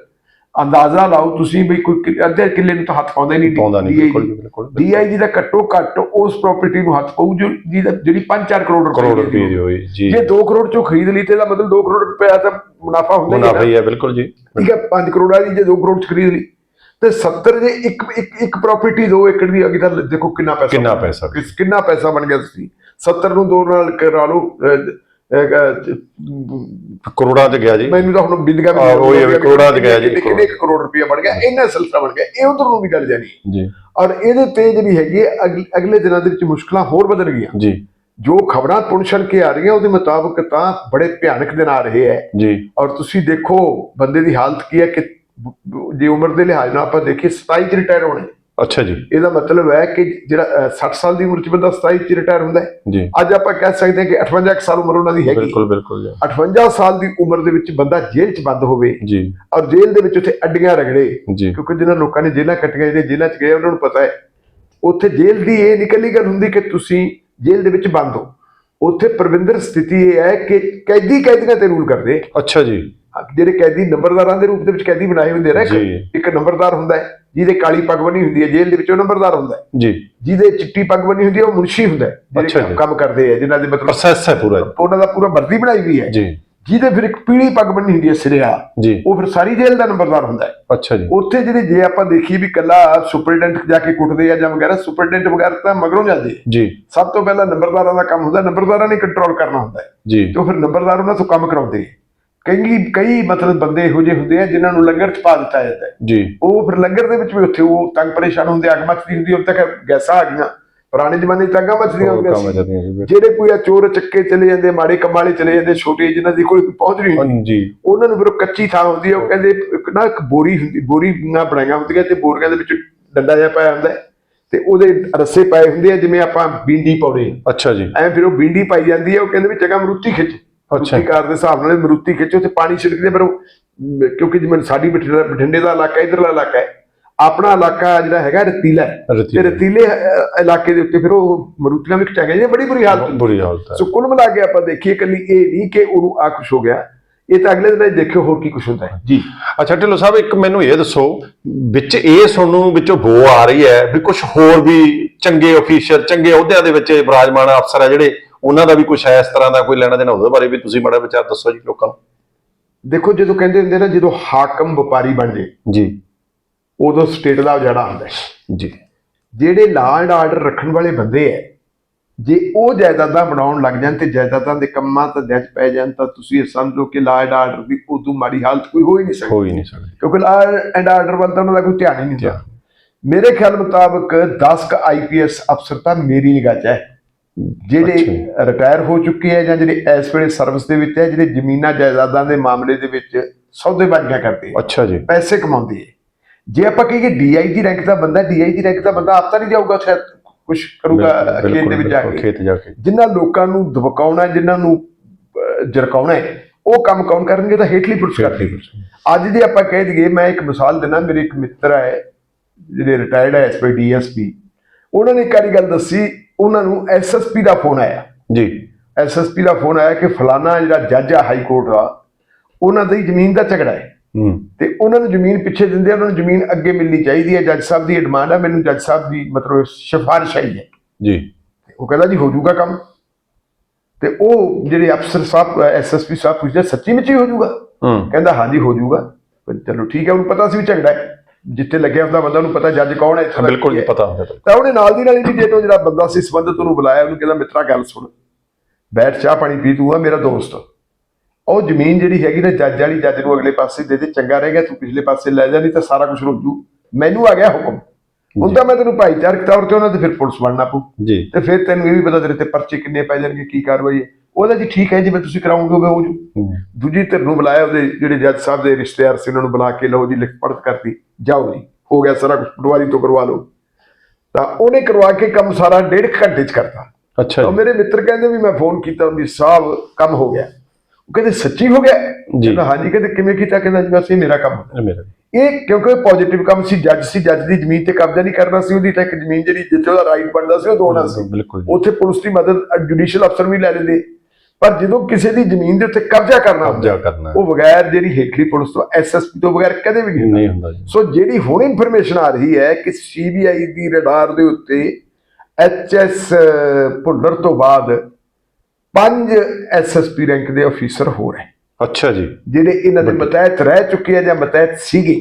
ਅੰਦਾਜ਼ਾ ਲਾਓ ਤੁਸੀਂ ਵੀ ਕੋਈ ਅੱਧੇ ਕਿੱਲੇ ਨੂੰ ਤਾਂ ਹੱਥ ਪਾਉਂਦਾ ਹੀ ਨਹੀਂ ਪਾਉਂਦਾ ਨਹੀਂ ਬਿਲਕੁਲ ਬਿਲਕੁਲ। ਡੀਆਈਜੀ ਦਾ ਘੱਟੋ ਘੱਟ ਉਸ ਪ੍ਰਾਪਰਟੀ ਨੂੰ ਹੱਥ ਪਾਉ ਜਿਹੜੀ 5-4 ਕਰੋੜ ਰੁਪਏ ਕਰੋੜ ਦੀ ਰੁਪਏ ਦੀ ਹੋਈ ਜੀ ਜੇ 2 ਕਰੋੜ ਚੋਂ ਖਰੀਦ ਲਈ ਤੇ ਇਹਦਾ ਮਤਲਬ 2 ਕਰੋੜ ਰੁਪਏ ਤਾਂ ਮੁਨਾਫਾ ਹੁੰਦਾ ਹੀ ਮੁਨਾਫਾ। ਹੀ ਹੈ ਬਿਲਕੁਲ ਜੀ ਠੀਕ ਹੈ 5 ਕਰੋੜ ਆ ਜੀ ਜੇ 2 ਕਰੋੜ ਚ ਖਰੀਦ ਲਈ ਤੇ 70 ਜੇ ਇੱਕ ਇੱਕ ਇੱਕ ਪ੍ਰਾਪਰਟੀ 2 ਏਕੜ ਦੀ ਹੈਗੀ ਤਾਂ ਦੇਖੋ ਕਿੰਨਾ ਪੈਸਾ ਕਿੰਨਾ। ਪੈਸਾ। ਕਿੰਨਾ ਪੈਸਾ ਬਣ ਗਿਆ ਤੁਸੀਂ 70 ਨੂੰ 2 ਨਾਲ ਕਰਾ ਲਓ ਕਰੋੜਾਂ ਚ ਗਿਆ ਜੀ। ਮੈਨੂੰ ਤਾਂ ਹੁਣ ਬਿੱਲੀਆਂ ਹਾਂ, ਉਹੀ ਹੈ ਵੀ ਕਰੋੜਾਂ 'ਚ ਗਿਆ ਜੀ, ਕਿੰਨੇ ਕਰੋੜ ਰੁਪਇਆ ਬਣ ਗਿਆ ਇੰਨਾ ਸਿਲਸਿਲਾ ਬਣ ਗਿਆ ਇਹ ਉਧਰ ਨੂੰ ਵੀ ਗੱਲ ਜਾਣੀ। ਜੀ। ਔਰ ਇਹਦੇ ਤੇ ਜਿਹੜੀ ਹੈਗੀ ਅਗਲ- ਦਿਨਾਂ ਦੇ ਵਿੱਚ ਮੁਸ਼ਕਲਾਂ ਹੋਰ ਵਧਣ ਗਈਆਂ ਜੀ। ਜੋ ਖਬਰਾਂ ਪੁੰਛਣ ਕੇ ਆ ਰਹੀਆਂ ਉਹਦੇ ਮੁਤਾਬਕ ਤਾਂ ਬੜੇ ਭਿਆਨਕ ਦਿਨ ਆ ਰਹੇ ਹੈ। ਜੀ। ਔਰ ਤੁਸੀਂ ਦੇਖੋ ਬੰਦੇ ਦੀ ਹਾਲਤ ਕੀ ਹੈ ਕਿ ਜੇ ਉਮਰ ਦੇ ਲਿਹਾਜ਼ ਨਾਲ ਆਪਾਂ ਦੇਖੀਏ 27 ਚ ਰਿਟਾਇਰ ਹੋਣੇ। ਅੱਛਾ ਜੀ। ਇਹਦਾ ਮਤਲਬ ਹੈ ਕਿ ਜਿਹੜਾ ਅਹ, 60 ਸਾਲ ਦੀ ਉਮਰ ਚ ਬੰਦਾ 27 ਚ ਰਿਟਾਇਰ ਹੁੰਦਾ ਹੈ। ਜੀ। ਅੱਜ ਆਪਾਂ ਕਹਿ ਸਕਦੇ ਹਾਂ ਕਿ 58 ਕੁ ਸਾਲ ਉਮਰ ਉਹਨਾਂ ਦੀ ਹੈਗੀ। ਬਿਲਕੁਲ ਬਿਲਕੁਲ ਜੀ। 58 ਸਾਲ ਦੀ ਉਮਰ ਦੇ ਵਿੱਚ ਬੰਦਾ ਜੇਲ੍ਹ ਚ ਬੰਦ ਹੋਵੇ ਜੀ। ਔਰ ਜੇਲ੍ਹ ਦੇ ਵਿੱਚ ਉੱਥੇ ਅੱਡੀਆਂ ਰਗੜੇ ਕਿਉਂਕਿ ਜਿਹਨਾਂ ਲੋਕਾਂ ਨੇ ਜੇਲ੍ਹਾਂ ਕੱਟੀਆਂ ਜਿਹੜੇ ਜੇਲ੍ਹਾਂ ਚ ਗਏ ਉਹਨਾਂ ਨੂੰ ਪਤਾ ਹੈ। ਉੱਥੇ ਜੇਲ੍ਹ ਦੀ ਇਹ ਨਿਕਲੀ ਗੱਲ ਹੁੰਦੀ ਕਿ ਤੁਸੀਂ ਜੇਲ੍ਹ ਦੇ ਵਿੱਚ ਬੰਦ ਹੋ। ਉੱਥੇ ਪ੍ਰਵਿੰਦਰ ਸਥਿਤੀ ਇਹ ਹੈ ਕਿ ਕੈਦੀ ਕੈਦੀਆਂ ਤੇ ਰੂਲ ਕਰਦੇ ਅੱਛਾ ਜੀ ਜਿਹੜੇ ਕੈਦੀ ਨੰਬਰਦਾਰਾਂ ਦੇ ਰੂਪ ਦੇ ਵਿੱਚ ਕੈਦੀ ਬਣਾਏ ਹੁੰਦੇ ਨੇ। ਇੱਕ- ਨੰਬਰਦਾਰ ਹੁੰਦਾ ਹੈ ਜਿਹਦੇ ਕਾਲੀ ਪੱਗ ਬੰਨੀ ਹੁੰਦੀ ਹੈ ਜੇਲ੍ਹ ਦੇ ਵਿੱਚ ਉਹ ਨੰਬਰਦਾਰ ਹੁੰਦਾ ਹੈ ਜੀ ਜਿਹਦੇ ਚਿੱਟੀ ਪੱਗ ਬੰਨੀ ਹੁੰਦੀ ਹੈ ਉਹ ਮੁਨਸ਼ੀ ਹੁੰਦਾ ਹੈ ਜਿਹੜੇ। ਕੰਮ ਕਰਦੇ ਆ ਜਿਨ੍ਹਾਂ ਦੇ ਮਤਲਬ ਪ੍ਰੋਸੈਸ ਹੈ ਪੂਰਾ। ਉਹਨਾਂ ਦਾ ਪੂਰਾ ਵਰਦੀ ਬਣਾਈ ਹੋਈ ਹੈ ਜੀ ਜਿਹਦੇ ਫਿਰ ਇੱਕ ਪੀਲੀ ਪੱਗ ਬੰਨੀ ਹੁੰਦੀ ਹੈ ਸਿਰਿਆ ਜੀ। ਉਹ ਫਿਰ ਸਾਰੀ ਜੇਲ੍ਹ ਦਾ ਨੰਬਰਦਾਰ ਹੁੰਦਾ ਹੈ। ਅੱਛਾ ਜੀ। ਉੱਥੇ ਜਿਹੜੇ ਜੇ ਆਪਾਂ ਦੇਖੀਏ ਵੀ ਕੱਲਾ ਸੁਪਰਡੈਂਟ ਜਾ ਕੇ ਕੁੱਟਦੇ ਆ ਜਾਂ ਵਗੈਰਾ ਸੁਪਰਡੈਂਟ ਵਗੈਰਾ ਤਾਂ ਮਗਰੋਂ ਜਾਂਦੇ। ਜੀ। ਸਭ ਤੋਂ ਪਹਿਲਾਂ ਨੰਬਰਦਾਰਾਂ ਦਾ ਕੰਮ ਹੁੰਦਾ ਨੰਬਰਦਾਰਾਂ ਨੇ ਕੰਟਰੋਲ ਕਰਨਾ ਹੁੰਦਾ ਹੈ। ਜੀ। ਤੇ ਉਹ ਫਿਰ ਨੰਬਰਦਾਰ ਉਹਨਾਂ ਤੋਂ ਕੰਮ ਕਰਾਉਂਦੇ। ਕਈ ਕਈ ਮਤਲਬ ਬੰਦੇ ਇਹੋ ਜਿਹੇ ਹੁੰਦੇ ਆ ਜਿਨ੍ਹਾਂ ਨੂੰ ਲੰਗਰ ਚ ਪਾ ਦਿੱਤਾ ਜਾਂਦਾ ਹੈ। ਜੀ। ਉਹ ਫਿਰ ਲੰਗਰ ਦੇ ਵਿੱਚ ਵੀ ਉੱਥੇ ਉਹ ਤੰਗ ਪਰੇਸ਼ਾਨ ਹੁੰਦੇ ਅੱਗ ਮੱਚਦੀ ਹੁੰਦੀ ਹੁਣ ਤੱਕ ਗੈਸਾਂ ਆ ਗਈਆਂ। ਪੁਰਾਣੇ ਜ਼ਮਾਨੇ 'ਚ ਅੱਗਾਂ ਮੱਚਦੀਆਂ ਹੁੰਦੀਆਂ ਸੀ। ਜਿਹੜੇ ਕੋਈ ਆ ਚੋਰ ਚੱਕੇ ਚਲੇ ਜਾਂਦੇ ਮਾੜੇ ਕੰਮਾਂ ਵਾਲੇ ਚਲੇ ਜਾਂਦੇ ਛੋਟੇ ਜਿਨ੍ਹਾਂ ਦੀ ਕੋਈ ਪਹੁੰਚ ਨਹੀਂ ਹੁੰਦੀ। ਉਹਨਾਂ ਨੂੰ ਫਿਰ ਕੱਚੀ ਥਾਂ ਹੁੰਦੀ ਹੈ ਉਹ ਕਹਿੰਦੇ ਇੱਕ ਨਾ ਇੱਕ ਬੋਰੀ ਹੁੰਦੀ ਬੋਰੀ ਨਾ ਬਣਾਈਆਂ ਹੁੰਦੀਆਂ ਤੇ ਬੋਰੀਆਂ ਦੇ ਵਿੱਚ ਡੰਡਾ ਜਿਹਾ ਪਾਇਆ ਹੁੰਦਾ ਤੇ ਉਹਦੇ ਰੱਸੇ ਪਏ ਹੁੰਦੇ ਆ ਜਿਵੇਂ ਆਪਾਂ ਬੀਂਡੀ ਪਾਉਣੇ ਅੱਛਾ ਜੀ। ਐ ਫਿਰ ਉਹ ਬੀਂਡੀ ਪਾਈ ਜਾਂਦੀ ਹੈ ਉਹ ਕਹਿੰਦੇ ਵੀ ਚੰਗਾ ਮਰੂਤੀ ਖਿੱਚ। ਅੱਛਾ। ਕਾਰ ਦੇ ਹਿਸਾਬ ਨਾਲ ਮਰੂਤੀ ਖਿੱਚੋ ਤੇ ਪਾਣੀ ਛਿੜਕਦੇ ਪਰ ਕਿਉਂਕਿ ਜਿਵੇਂ ਸਾਡੀ ਬਠਿੰਡੇ ਦਾ ਇਲਾਕਾ ਇਧਰਲਾ ਇਲਾਕਾ ਹੈ ਆਪਣਾ ਇਲਾਕਾ ਜਿਹੜਾ ਹੈਗਾ ਰਤੀਲਾ ਹੈ। ਤੇ ਰਤੀਲੇ। ਅ, ਇਲਾਕੇ ਦੇ ਉੱਤੇ ਫਿਰ ਉਹ ਮਰੂਤੀਆਂ ਵੀ ਖਿਚਾ ਗਈਆਂ। ਬੜੀ ਬੁਰੀ ਹਾਲਤ ਹੁੰਦੀ ਬੁਰੀ ਹਾਲਤ ਹੈ। ਸੋ ਕੁੱਲ ਮਿਲਾ ਕੇ ਆਪਾਂ ਦੇਖੀਏ ਕੱਲੀ ਇਹ ਨਹੀਂ ਕਿ ਉਹਨੂੰ ਆ ਕੁਛ ਹੋ ਗਿਆ। ਇਹ ਤਾਂ ਅਗਲੇ ਦਿਨ ਹੀ ਦੇਖਿਓ ਹੋਰ ਕੀ ਕੁਛ ਹੁੰਦਾ ਹੈ। ਜੀ। ਅੱਛਾ ਢਿੱਲੋਂ ਸਾਹਿਬ ਇੱਕ ਮੈਨੂੰ ਇਹ ਦੱਸੋ ਵਿੱਚ ਇਹ ਸੁਣਨ ਨੂੰ ਵਿੱਚੋਂ ਬੋ ਆ ਰਹੀ ਹੈ ਵੀ ਕੁਝ ਹੋਰ ਵੀ ਚੰਗੇ ਅਫੀਸ਼ਰ ਚੰਗੇ ਅਹੁਦਿਆਂ ਦੇ ਵਿੱਚ ਬਰਾਜਮਾਨ ਅਫਸਰ ਆ ਜਿਹੜੇ ਉਹਨਾਂ ਦਾ ਵੀ ਕੁਝ ਹੈ ਇਸ ਤਰ੍ਹਾਂ ਦਾ ਕੋਈ ਲੈਣਾ ਦੇਣਾ ਉਹਦੇ ਬਾਰੇ ਵੀ ਤੁਸੀਂ ਬੜਾ ਵਿਚਾਰ ਦੱਸੋ ਜੀ ਲੋਕਾਂ ਨੂੰ। ਦੇਖੋ ਜਦੋਂ ਕਹਿੰਦੇ ਹੁੰਦੇ ਨਾ ਜਦੋਂ ਹਾਕਮ ਵਪਾਰੀ ਬਣ ਜੇ ਜੀ। ਉਦੋਂ ਸਟੇਟ ਦਾ ਉਜਾੜਾ ਹੁੰਦਾ ਹੈ। ਜੀ। ਜਿਹੜੇ ਲਾਅ ਐਂਡ ਆਰਡਰ ਰੱਖਣ ਵਾਲੇ ਬੰਦੇ ਐ ਜੇ ਉਹ ਜਾਇਦਾਦਾਂ ਬਣਾਉਣ ਲੱਗ ਜਾਣ ਤੇ ਜਾਇਦਾਦਾਂ ਦੇ ਕੰਮਾਂ ਤੇ ਜੱਜ ਪੈ ਜਾਣ ਤਾਂ ਤੁਸੀਂ ਇਹ ਸਮਝੋ ਕਿ ਲਾਅ ਐਂਡ ਆਰਡਰ ਦੀ ਉਦੋਂ ਮਾੜੀ ਹਾਲਤ ਕੋਈ ਹੋ ਹੀ ਨਹੀਂ ਸਕਦੀ। ਹੋ ਹੀ ਨਹੀਂ ਸਕਦੀ। ਕਿਉਂਕਿ ਲਾਅ ਐਂਡ ਆਰਡਰ ਵੱਲ ਤਾਂ ਉਹਨਾਂ ਦਾ ਕੋਈ ਧਿਆਨ ਹੀ ਨਹੀਂ ਹੁੰਦਾ। ਮੇਰੇ ਖਿਆਲ ਮੁਤਾਬਕ 10 ਕ ਆਈਪੀਐਸ ਅਫਸਰ ਤਾਂ ਮੇਰੀ ਨਿਗਾਹ 'ਚ ਹੈ। ਜਿਹੜੇ ਰਿਟਾਇਰ ਹੋ ਚੁੱਕੇ ਆ ਜਾਂ ਜਿਹੜੇ ਇਸ ਵੇਲੇ ਸਰਵਿਸ ਦੇ ਵਿੱਚ ਹੈ ਜਿਹੜੇ ਜ਼ਮੀਨਾਂ ਜਾਇਦਾਦਾਂ ਦੇ ਮਾਮਲੇ ਦੇ ਵਿੱਚ ਸੌਦੇਬਾਜ਼ੀਆਂ ਕਰਦੇ ਆ ਅੱਛਾ ਜੀ। ਪੈਸੇ ਕਮਾਉਂਦੀ ਹੈ। ਜੇ ਆਪਾਂ ਕਹੀਏ ਡੀਆਈਜੀ ਰੈਂਕ ਦਾ ਬੰਦਾ ਡੀਆਈਜੀ ਰੈਂਕ ਦਾ ਬੰਦਾ ਆਪ ਤਾਂ ਨਹੀਂ ਜਾਊਗਾ ਸ਼ਾਇਦ ਕੁਝ ਕਰੂਗਾ ਖੇਤ ਦੇ ਵਿੱਚ ਜਾ ਕੇ। ਖੇਤ ਜਾ ਕੇ। ਜਿਨ੍ਹਾਂ ਲੋਕਾਂ ਨੂੰ ਦਬਕਾਉਣਾ ਜਿਨ੍ਹਾਂ ਨੂੰ ਜਰਕਾਉਣਾ ਹੈ ਉਹ ਕੰਮ ਕੌਣ ਕਰਨਗੇ? ਤਾਂ ਹੇਠਲੀ ਪੁਲਿਸ ਕਰਦੀ ਅੱਜ ਜੇ ਆਪਾਂ ਕਹਿ ਦਈਏ ਮੈਂ ਇੱਕ ਮਿਸਾਲ ਦਿਨਾ ਮੇਰੇ ਇੱਕ ਮਿੱਤਰ ਹੈ ਜਿਹੜੇ ਰਿਟਾਇਰਡ ਹੈ ਐਸਪੀ ਡੀਐਸਪੀ ਉਹਨਾਂ ਨੇ ਇੱਕ ਵਾਰੀ ਗੱਲ ਦੱਸੀ ਉਹਨਾਂ ਨੂੰ ਐਸਐਸਪੀ ਦਾ ਫੋਨ ਆਇਆ। ਜੀ। ਐਸਐਸਪੀ ਦਾ ਫੋਨ ਆਇਆ ਕਿ ਫਲਾਣਾ ਜਿਹੜਾ ਜੱਜ ਆ ਹਾਈ ਕੋਰਟ ਦਾ ਉਹਨਾਂ ਦੀ ਜ਼ਮੀਨ ਦਾ ਝਗੜਾ ਹੂੰ। ਤੇ ਉਹਨਾਂ ਨੂੰ ਜ਼ਮੀਨ ਪਿੱਛੇ ਦਿੰਦੇ ਉਹਨਾਂ ਨੂੰ ਜ਼ਮੀਨ ਅੱਗੇ ਮਿਲਣੀ ਚਾਹੀਦੀ ਹੈ। ਜੱਜ ਸਾਹਿਬ ਦੀ ਡਿਮਾਂਡ ਹੈ ਮੈਨੂੰ ਜੱਜ ਸਾਹਿਬ ਦੀ ਮਤਲਬ ਸਿਫਾਰਿਸ਼ ਆਈ ਹੈ। ਜੀ। ਉਹ ਕਹਿੰਦਾ ਜੀ ਹੋ ਜਾਊਗਾ ਕੰਮ। ਤੇ ਉਹ ਜਿਹੜੇ ਅਫਸਰ ਸਾਹਿਬ ਐਸਐਸਪੀ ਸਾਹਿਬ ਪੁੱਛਦੇ ਸੱਚੀ ਵਿੱਚ ਹੀ ਹੋ ਜਾਊਗਾ? ਹੂੰ। ਕਹਿੰਦਾ ਹਾਂਜੀ ਹੋ ਜਾਊਗਾ। ਚਲੋ ਠੀਕ ਹੈ ਉਹਨੂੰ ਪਤਾ ਸੀ ਵੀ ਝਗੜਾ ਹੈ। ਜਿੱਥੇ ਲੱਗਿਆ ਹੁੰਦਾ ਬੰਦਾ ਨੂੰ ਪਤਾ ਜੱਜ ਕੌਣ ਹੈ ਇੱਥੋਂ ਬਿਲਕੁਲ ਕੀ ਜੀ ਹੈ। ਪਤਾ ਹੁੰਦਾ। ਤਾਂ। ਉਹਨੇ ਨਾਲ ਦੀ ਨਾਲ ਹੀ ਜਿਹੜਾ ਜਿਹੜਾ ਬੰਦਾ ਸੀ ਸੰਬੰਧਤ ਉਹਨੂੰ ਬੁਲਾਇਆ ਉਹਨੂੰ ਕਹਿੰਦਾ ਮਿੱਤਰਾ ਗੱਲ ਸੁਣ। ਬੈਠ ਚਾਹ ਪਾਣੀ ਪੀ ਤੂੰ ਆ ਮੇਰਾ ਦੋਸਤ। ਉਹ ਜ਼ਮੀਨ ਜਿਹੜੀ ਹੈਗੀ ਨਾ ਜੱਜ ਵਾਲੀ ਜੱਜ ਨੂੰ ਅਗਲੇ ਪਾਸੇ ਦੇ ਦੇ ਚੰਗਾ ਰਹੇਗਾ ਤੂੰ ਪਿਛਲੇ ਪਾਸੇ ਲੈ ਜਾ ਨਹੀਂ ਤਾਂ ਸਾਰਾ ਕੁਝ ਰੁਕ ਜੂ। ਮੈਨੂੰ ਆ ਗਿਆ ਹੁਕਮ। ਹੁਣ ਤਾਂ ਮੈਂ ਤੈਨੂੰ ਭਾਈਚਾਰਕ ਤੌਰ ਤੇ ਉਹਨਾਂ ਤੇ ਫਿਰ ਪੁਲਿਸ ਬਣਨਾ ਪਊ। ਜੀ। ਤੇ ਫਿਰ ਤੈਨੂੰ ਇਹ ਵੀ ਪਤਾ ਤੇਰੇ ਤੇ ਪਰਚੇ ਕਿੰਨੇ ਪੈ ਜਾਣਗੇ ਕੀ ਕਾਰਵਾਈ ਹੈ। ਉਹਦਾ ਜੀ ਠੀਕ ਹੈ ਜਿਵੇਂ ਤੁਸੀਂ ਕਰਾਉਂਗੇ ਉਹ ਹੋ ਜੂ। ਦੂਜੀ ਧਿਰ ਨੂੰ ਬੁਲਾਇਆ ਉਹਦੇ ਜਿਹੜੇ ਜੱਜ ਸਾਹਿਬ ਦੇ ਰਿਸ਼ਤੇਦਾਰ ਸੀ ਉਹਨਾਂ ਨੂੰ ਬੁਲਾ ਕੇ ਲਓ ਜੀ ਲਿਖ ਪੜਤ ਕਰਤੀ। ਜਾਓ ਜੀ ਹੋ ਗਿਆ ਸਾਰਾ ਕੁਝ ਪਟਵਾਰੀ ਤੋਂ ਕਰਵਾ ਲਓ। ਤਾਂ ਉਹਨੇ ਕਰਵਾ ਕੇ ਕੰਮ ਸਾਰਾ ਡੇਢ ਘੰਟੇ ਚ ਕਰਤਾ। ਅੱਛਾ ਤਾਂ ਜੀ ਮੇਰੇ ਮਿੱਤਰ ਕਹਿੰਦੇ ਵੀ ਮੈਂ ਫੋਨ ਕੀਤਾ ਵੀ ਸਾਹਿਬ ਕੰਮ ਹੋ ਗਿਆ। ਕਹਿੰਦੇ ਸੱਚੀ ਹੋ ਗਿਆ ਜੀ। ਕਹਿੰਦਾ ਹਾਂਜੀ ਕਹਿੰਦੇ ਕਿਵੇਂ ਕੀਤਾ ਕਹਿੰਦਾ ਜੀ ਬਸ ਇਹ ਮੇਰਾ ਕੰਮ। ਇਹ ਮੇਰਾ ਇਹ ਕਿਉਂਕਿ ਪੋਜ਼ਿਟਿਵ ਕੰਮ ਸੀ ਜੱਜ ਸੀ ਜੱਜ ਦੀ ਜ਼ਮੀਨ ਤੇ ਕਬਜ਼ਾ ਨਹੀਂ ਕਰਨਾ ਸੀ ਉਹਦੀ ਤਾਂ ਇੱਕ ਜ਼ਮੀਨ ਜਿਹੜੀ ਜਿੱਥੇ ਉਹਦਾ ਰਾਈਟ ਬਣਦਾ ਸੀ ਉਹ ਦੋਣਾ ਸੀ। ਉੱਥੇ ਪੁਲਿਸ ਦੀ ਮਦਦ ਜੁਡੀਸ਼ੀਅਲ ਅਫਸਰ ਵੀ ਲੈ ਲੈਂਦੇ ਪਰ ਜਦੋਂ ਕਿਸੇ ਦੀ ਜ਼ਮੀਨ ਦੇ ਉੱਤੇ ਕਬਜ਼ਾ ਕਰਨਾ ਕਬਜ਼ਾ ਕਰਨਾ ਉਹ ਬਗੈਰ ਜਿਹੜੀ ਹੇਠਲੀ ਪੁਲਿਸ ਤੋਂ ਐਸਐਸਪੀ ਤੋਂ ਬਗੈਰ ਕਦੇ ਵੀ ਨਹੀਂ ਹੁੰਦਾ। ਸੋ ਜਿਹੜੀ ਹੁਣ ਇਨਫੋਰਮੇਸ਼ਨ ਆ ਰਹੀ ਹੈ ਕਿ ਸੀਬੀਆਈ ਦੀ ਰਡਾਰ ਦੇ ਉੱਤੇ ਐਚਐਸ ਭੁੱਲਰ ਤੋਂ ਬਾਅਦ ਪੰਜ ਐਸਐਸਪੀ ਰੈਂਕ ਦੇ ਅਫੀਸਰ ਹੋ ਰਹੇ। ਅੱਛਾ ਜੀ। ਜਿਹੜੇ ਇਹਨਾਂ ਦੇ ਮਤਹਿਤ ਰਹਿ ਚੁੱਕੇ ਆ ਜਾਂ ਮਤਹਿਤ ਸੀਗੇ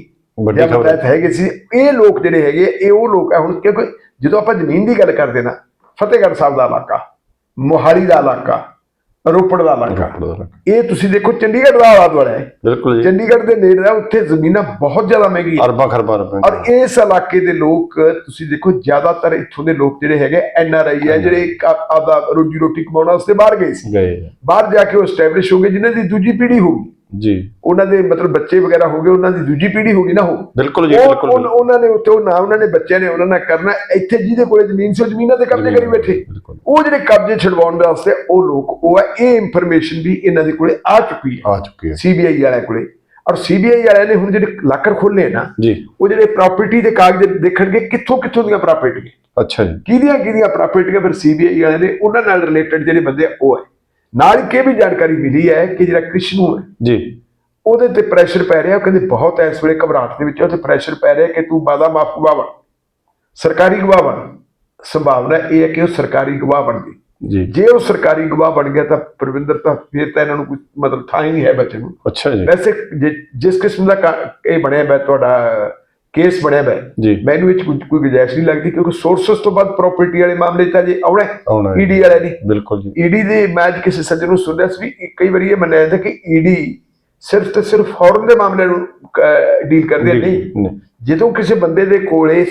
ਜਾਂ ਮਤਹਿਤ ਹੈਗੇ ਸੀ ਇਹ ਲੋਕ ਜਿਹੜੇ ਹੈਗੇ ਇਹ ਉਹ ਲੋਕ ਆ ਹੁਣ ਕਿਉਂਕਿ ਜਦੋਂ ਆਪਾਂ ਜ਼ਮੀਨ ਦੀ ਗੱਲ ਕਰਦੇ ਨਾ ਫਤਿਹਗੜ੍ਹ ਸਾਹਿਬ ਦਾ ਇਲਾਕਾ ਮੋਹਾਲੀ ਦਾ ਇਲਾਕਾ ਰੋਪੜ ਦਾ ਇਲਾਕਾ। ਰੋਪੜ ਦਾ ਇਲਾਕਾ। ਇਹ ਤੁਸੀਂ ਦੇਖੋ ਚੰਡੀਗੜ੍ਹ ਦਾ ਆਲਾ ਦੁਆਲਾ ਹੈ। ਬਿਲਕੁਲ ਜੀ। ਚੰਡੀਗੜ੍ਹ ਦੇ ਨੇੜੇ ਆ ਉੱਥੇ ਜ਼ਮੀਨਾਂ ਬਹੁਤ ਜ਼ਿਆਦਾ ਮਹਿੰਗੀਆਂ ਅਰਬਾਂ ਖਰਬਾਂ ਰੁਪਏ ਔਰ ਇਸ ਇਲਾਕੇ ਦੇ ਲੋਕ ਤੁਸੀਂ ਦੇਖੋ ਜ਼ਿਆਦਾਤਰ ਇੱਥੋਂ ਦੇ ਲੋਕ ਜਿਹੜੇ ਹੈਗੇ ਐਨ ਆਰ ਆਈ ਹੈ ਜਿਹੜੇ ਇੱਕ ਆਪ- ਆਪਦਾ ਰੋਜੀ ਰੋਟੀ ਕਮਾਉਣ ਵਾਸਤੇ ਬਾਹਰ ਗਏ ਸੀ। ਗਏ ਬਾਹਰ ਜਾ ਕੇ ਉਹ ਐਸਟੈਬਲਿਸ਼ ਹੋ ਗਏ ਜਿਨ੍ਹਾਂ ਦੀ ਦੂਜੀ ਪੀੜ੍ਹੀ ਹੋ ਗਈ। ਜੀ। ਉਹਨਾਂ ਦੇ ਮਤਲਬ ਬੱਚੇ ਵਗੈਰਾ ਹੋ ਗਏ ਉਹਨਾਂ ਦੀ ਦੂਜੀ ਪੀੜ੍ਹੀ ਹੋ ਗਈ ਨਾ ਉਹ। ਬਿਲਕੁਲ ਜੀ ਬਿਲਕੁਲ ਉਹ- ਉਹਨਾਂ ਨੇ ਉੱਥੇ ਉਹ ਨਾ ਉਹਨਾਂ ਨੇ ਬੱਚਿਆਂ ਨੇ ਉਹਨਾਂ ਨਾਲ ਕਰਨਾ ਇੱਥੇ ਜਿਹਦੇ ਕੋਲੇ ਜ਼ਮੀਨ ਸੀ ਉਹ ਜ਼ਮੀਨਾਂ ਤੇ ਕਬਜ਼ੇ ਕਰੀ ਬੈਠੇ। ਬਿਲਕੁਲ। ਉਹ ਜਿਹੜੇ ਕਬਜ਼ੇ ਛਡਵਾਉਣ ਵਾਸਤੇ ਉਹ ਲੋਕ ਉਹ ਹੈ ਇਹ ਇਨਫੋਰਮੇਸ਼ਨ ਵੀ ਇਹਨਾਂ ਦੇ ਕੋਲੇ ਆ ਚੁੱਕੀ ਹੈ। ਆ ਚੁੱਕੀ ਹੈ। ਸੀਬੀਆਈ ਵਾਲਿਆਂ ਕੋਲੇ। ਔਰ ਸੀਬੀਆਈ ਵਾਲਿਆਂ ਨੇ ਹੁਣ ਜਿਹੜੇ ਲਾਕਰ ਖੋਲੇ ਨਾ ਜੀ। ਉਹ ਜਿਹੜੇ ਪ੍ਰਾਪਰਟੀ ਦੇ ਕਾਗਜ਼ ਦੇਖਣਗੇ ਕਿੱਥੋਂ ਕਿੱਥੋਂ ਦੀਆਂ ਪ੍ਰਾਪਰਟੀ ਅੱਛਾ ਜੀ। ਕਿਹਦੀਆਂ ਕਿਹਦੀਆਂ ਪ੍ਰਾਪਰਟੀਆਂ ਫਿਰ ਸੀਬੀਆਈ ਵਾਲਿਆਂ ਨੇ ਉਹਨਾਂ ਨਾਲ ਰਿਲੇਟਡ ਜਿਹੜੇ ਬੰਦੇ ਆ, ਉਹ ਹੈ ਨਾਲ ਇਹ ਵੀ ਜਾਣਕਾਰੀ ਮਿਲੀ ਹੈ ਕਿ ਜਿਹੜਾ ਕ੍ਰਿਸ਼ਨੂ ਹੈ ਜੀ। ਉਹਦੇ ਤੇ ਪ੍ਰੈਸ਼ਰ ਪੈ ਰਿਹਾ ਉਹ ਕਹਿੰਦੇ ਬਹੁਤ ਇਸ ਵੇਲੇ ਘਬਰਾਹਟ ਦੇ ਵਿੱਚ ਉਹ ਤੇ ਪ੍ਰੈਸ਼ਰ ਪੈ ਰਿਹਾ ਕਿ ਤੂੰ ਬਾਦਾ ਮਾਫ ਬਣ ਸਰਕਾਰੀ ਗਵਾਹ ਬਣ। ਸੰਭਾਵਨਾ ਇਹ ਹੈ ਕਿ ਉਹ ਸਰਕਾਰੀ ਗਵਾਹ ਬਣ ਗਈ। ਜੀ। ਜੇ ਉਹ ਸਰਕਾਰੀ ਗਵਾਹ ਬਣ ਗਿਆ ਤਾਂ ਪ੍ਰਵਿੰਦਰ ਤਾਂ ਫਿਰ ਤਾਂ ਇਹਨਾਂ ਨੂੰ ਕੋਈ ਮਤਲਬ ਥਾਂ ਹੀ ਨਹੀਂ ਹੈ ਬੱਚੇ ਨੂੰ। ਅੱਛਾ ਜੀ। ਵੈਸੇ ਜਿਸ ਕਿਸਮ ਦਾ ਇਹ ਬਣਿਆ ਬੈ ਤੁਹਾਡਾ ਕੇਸ ਬਣਿਆ ਬੈ ਜੀ। ਮੈਨੂੰ ਵਿੱਚ ਕੋਈ ਕੋਈ ਗੁੰਜਾਇਸ਼ ਨਹੀਂ ਲੱਗਦੀ ਕਿਉਂਕਿ ਸੋਰਸਸ ਤੋਂ ਬਾਅਦ ਪ੍ਰਾਪਰਟੀ ਵਾਲੇ ਮਾਮਲੇ ਤਾਂ ਜੇ ਆਉਣਾ। ਈਡੀ ਵਾਲੇ ਨੇ ਬਿਲਕੁਲ ਜੀ। ਈਡੀ ਦੇ ਮੈਂ ਅੱਜ ਕਿਸੇ ਸੱਜਣ ਨੂੰ ਸੁਣਿਆ ਸੀ ਕਈ ਵਾਰੀ ਇਹ ਮੰਨਿਆ ਜਾਂਦਾ ਕਿ ਈਡੀ ਸਿਰਫ ਤੇ ਸਿਰਫ ਫੌਰਨ ਦੇ ਮਾਮਲੇ ਨੂੰ ਡੀਲ ਕਰਦੇ। ਨਹੀਂ। ਨਹੀਂ। ਜਦੋਂ ਕਿਸੇ ਬੰਦੇ ਦੇ ਕੋਲੇ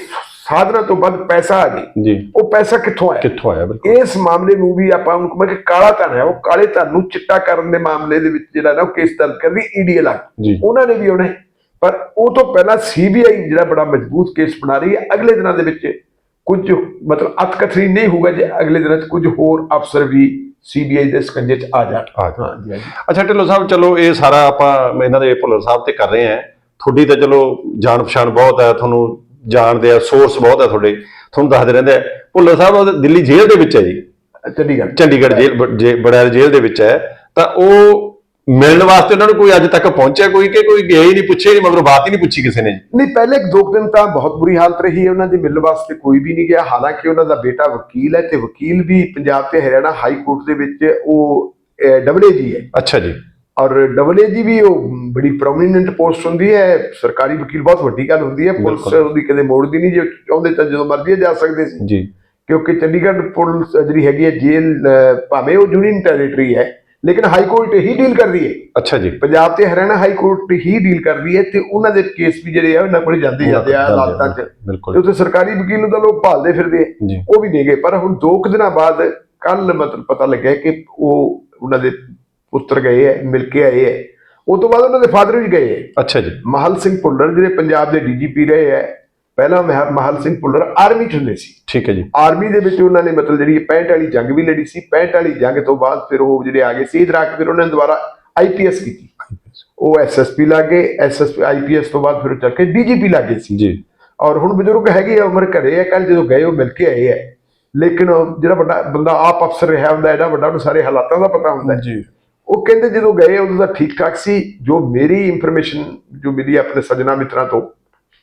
ਸਾਧਨਾ ਤੋਂ ਵੱਧ ਪੈਸਾ ਆ ਜੇ ਜੀ। ਉਹ ਪੈਸਾ ਕਿੱਥੋਂ ਆਇਆ? ਕਿੱਥੋਂ ਆਇਆ? ਬਿਲਕੁਲ। ਇਸ ਮਾਮਲੇ ਨੂੰ ਵੀ ਆਪਾਂ ਉਹਨੂੰ ਕਹਾਂਗੇ ਕਿ ਕਾਲਾ ਧਨ ਹੈ ਉਹ ਕਾਲੇ ਧਨ ਨੂੰ ਚਿੱਟਾ ਕਰਨ ਦੇ ਮਾਮਲੇ ਦੇ ਵਿੱਚ ਜਿਹੜਾ ਨਾ ਉਹ ਕੇਸ ਦਰਜ ਕਰਦੀ ਈਡੀ ਅਲੱਗ ਜੀ। ਉਹਨਾਂ ਨੇ ਵੀ ਉਹਨੇ ਪਰ ਉਹ ਤੋਂ ਪਹਿਲਾਂ ਸੀਬੀਆਈ ਜਿਹੜਾ ਬੜਾ ਮਜ਼ਬੂਤ ਕੇਸ ਬਣਾ ਰਹੀ ਹੈ ਅਗਲੇ ਦਿਨਾਂ ਦੇ ਵਿੱਚ ਕੁਝ ਮਤਲਬ ਅਤਕਥਨੀ ਨਹੀਂ ਹੋਊਗਾ ਜੇ ਅਗਲੇ ਦਿਨਾਂ 'ਚ ਕੁਝ ਹੋਰ ਅਫਸਰ ਵੀ ਸੀਬੀਆਈ ਦੇ ਸਕੰਜੇ 'ਚ ਆ ਜਾਣ। ਜਾਣ। ਜੀ ਹਾਂ ਜੀ ਅੱਛਾ ਢਿੱਲੋਂ ਸਾਹਿਬ ਚਲੋ ਇਹ ਸਾਰਾ ਆਪਾਂ ਇਹਨਾਂ ਦੇ ਭੁੱਲਰ ਸਾਹਿਬ ਤੇ ਕਰ ਰਹੇ ਆ ਤੁਹਾਡੀ ਤਾਂ ਚਲੋ ਜਾਣ ਪਛਾਣ ਬਹੁਤ ਹੈ ਤੁਹਾਨੂੰ ਜਾਣਦੇ ਆ ਸੋਰਸ ਬਹੁਤ ਹੈ ਤੁਹਾਡੇ। ਤੁਹਾਨੂੰ ਦੱਸਦੇ ਰਹਿੰਦੇ ਆ ਭੁੱਲਰ ਸਾਹਿਬ ਉਹ ਦਿੱਲੀ ਜੇਲ੍ਹ ਦੇ ਵਿੱਚ ਹੈ ਜੀ। ਚੰਡੀਗੜ੍ਹ। ਚੰਡੀਗੜ੍ਹ ਜੇਲ੍ਹ ਬ- ਜੇ ਬੜੈਲ ਜੇਲ੍ਹ ਦੇ ਵਿੱਚ ਹੈ। ਤਾਂ ਉਹ ਮਿਲਣ ਵਾਸਤੇ ਉਹਨਾਂ ਨੂੰ ਕੋਈ ਅੱਜ ਤੱਕ ਪਹੁੰਚਿਆ ਕੋਈ ਕਿ ਕੋਈ ਗਿਆ ਹੀ ਨਹੀਂ ਪੁੱਛਿਆ ਹੀ ਨਹੀਂ ਮਗਰੋਂ ਬਾਤ ਹੀ ਨਹੀਂ ਪੁੱਛੀ ਕਿਸੇ ਨੇ ਜੀ। ਨਹੀਂ ਪਹਿਲੇ ਇੱਕ ਦੋ ਦਿਨ ਤਾਂ ਬਹੁਤ ਬੁਰੀ ਹਾਲਤ ਰਹੀ ਹੈ ਉਹਨਾਂ ਦੀ ਮਿਲਣ ਵਾਸਤੇ ਕੋਈ ਵੀ ਨਹੀਂ ਗਿਆ। ਹਾਲਾਂਕਿ ਉਹਨਾਂ ਦਾ ਬੇਟਾ ਵਕੀਲ ਹੈ ਤੇ ਵਕੀਲ ਵੀ ਪੰਜਾਬ ਤੇ ਹਰਿਆਣਾ ਹਾਈ ਕੋਰਟ ਦੇ ਵਿੱਚ ਉਹ ਡਬਲਏ ਜੀ ਹੈ। ਅੱਛਾ ਜੀ। ਔਰ ਡਬਲਏ ਜੀ ਵੀ ਉਹ ਬੜੀ ਪ੍ਰੋਮਿਨੈਂਟ ਪੋਸਟ ਹੁੰਦੀ ਹੈ। ਸਰਕਾਰੀ ਵਕੀਲ ਬਹੁਤ ਵੱਡੀ ਗੱਲ ਹੁੰਦੀ ਹੈ। ਪੁਲਿਸ। ਉਹਦੀ ਕਦੇ ਮੋੜਦੀ ਨਹੀਂ ਜੇ ਚਾਹੁੰਦੇ ਤਾਂ ਜਦੋਂ ਮਰਜ਼ੀ ਜਾ ਸਕਦੇ ਸੀ। ਜੀ। ਕਿਉਂਕਿ ਚੰਡੀਗੜ੍ਹ ਪੁਲਿਸ ਜਿਹੜੀ ਹੈਗੀ ਹੈ ਜੇਲ੍ਹ ਅਹ, ਭਾਵੇਂ ਉਹ ਯੂਨੀਅਨ ਟੈਰੀਟਰੀ ਹੈ ਲੇਕਿਨ ਹਾਈ ਕੋਰਟ ਹੀ ਡੀਲ ਕਰਦੀ ਹੈ। ਅੱਛਾ ਜੀ। ਪੰਜਾਬ ਤੇ ਹਰਿਆਣਾ ਹਾਈ ਕੋਰਟ ਹੀ ਡੀਲ ਕਰਦੀ ਹੈ ਤੇ ਉਹਨਾਂ ਦੇ ਕੇਸ ਵੀ ਜਿਹੜੇ ਆ ਉਹਨਾਂ ਕੋਲ ਜਾਂਦੇ ਜਾਂਦੇ ਆ ਅਦਾਲਤਾਂ 'ਚ। ਤੇ ਉੱਥੇ ਸਰਕਾਰੀ ਵਕੀਲ ਨੂੰ ਤਾਂ ਲੋਕ ਭਾਲਦੇ ਫਿਰਦੇ ਉਹ ਵੀ ਨਹੀਂ ਗਏ। ਪਰ ਹੁਣ ਦੋ ਕੁ ਦਿਨਾਂ ਬਾਅਦ ਕੱਲ ਮਤਲਬ ਪਤਾ ਲੱਗਿਆ ਕਿ ਉਹ ਉਹਨਾਂ ਦੇ ਪੁੱਤਰ ਗਏ ਹੈ ਮਿਲ ਕੇ ਆਏ ਹੈ ਉਸ ਤੋਂ ਬਾਅਦ ਉਹਨਾਂ ਦੇ ਫਾਦਰ ਵੀ ਗਏ ਹੈ ਅੱਛਾ ਜੀ। ਮਹਲ ਸਿੰਘ ਭੁੱਲਰ ਜਿਹੜੇ ਪੰਜਾਬ ਦੇ ਡੀਜੀਪੀ ਰਹੇ ਹੈ ਪਹਿਲਾਂ ਮਹ- ਮਹਲ ਸਿੰਘ ਭੁੱਲਰ ਆਰਮੀ ਚ ਹੁੰਦੇ ਸੀ। ਠੀਕ ਹੈ ਜੀ। ਆਰਮੀ ਦੇ ਵਿੱਚ ਉਹਨਾਂ ਨੇ ਮਤਲਬ ਜਿਹੜੀ ਇਹ 65 ਵਾਲੀ ਜੰਗ ਵੀ ਲੜੀ ਸੀ। 65 ਵਾਲੀ ਜੰਗ ਤੋਂ ਬਾਅਦ ਫਿਰ ਉਹ ਜਿਹੜੇ ਆ ਗਏ ਸੀ ਇਧਰ ਆ ਕੇ ਫਿਰ ਉਹਨਾਂ ਨੇ ਦੁਬਾਰਾ ਆਈਪੀਐਸ ਕੀਤੀ। ਉਹ ਐਸਐਸਪੀ ਲੱਗੇ ਐਸਐਸਪੀ ਆਈਪੀਐਸ ਤੋਂ ਬਾਅਦ ਫਿਰ ਚੱਲ ਕੇ ਡੀਜੀਪੀ ਲੱਗੇ ਸੀ। ਜੀ। ਔਰ ਹੁਣ ਬਜ਼ੁਰਗ ਹੈਗੇ ਆ ਉਮਰ ਘਰੇ ਆ ਕੱਲ ਜਦੋਂ ਗਏ ਉਹ ਮਿਲ ਕੇ ਆਏ ਆ। ਲੇਕਿਨ ਜਿਹੜਾ ਵੱਡਾ ਬੰਦਾ ਆਪ ਅਫਸਰ ਰਿਹਾ ਹੁੰਦਾ ਐਡਾ ਵੱਡਾ ਉਹਨੂੰ ਸਾਰੇ ਹਾਲਾਤਾਂ ਦਾ ਪਤਾ ਹੁੰਦਾ। ਜੀ। ਉਹ ਕਹਿੰਦੇ ਜਦੋਂ ਗਏ ਉਦੋਂ ਤਾਂ ਠੀਕ ਠਾਕ ਸੀ। ਜੋ ਮੇਰੀ ਇਨਫੋਰਮੇਸ਼ਨ ਜੋ ਮਿਲੀ ਆਪਣੇ ਸੱਜਣਾ ਮਿੱਤਰਾਂ ਤੋਂ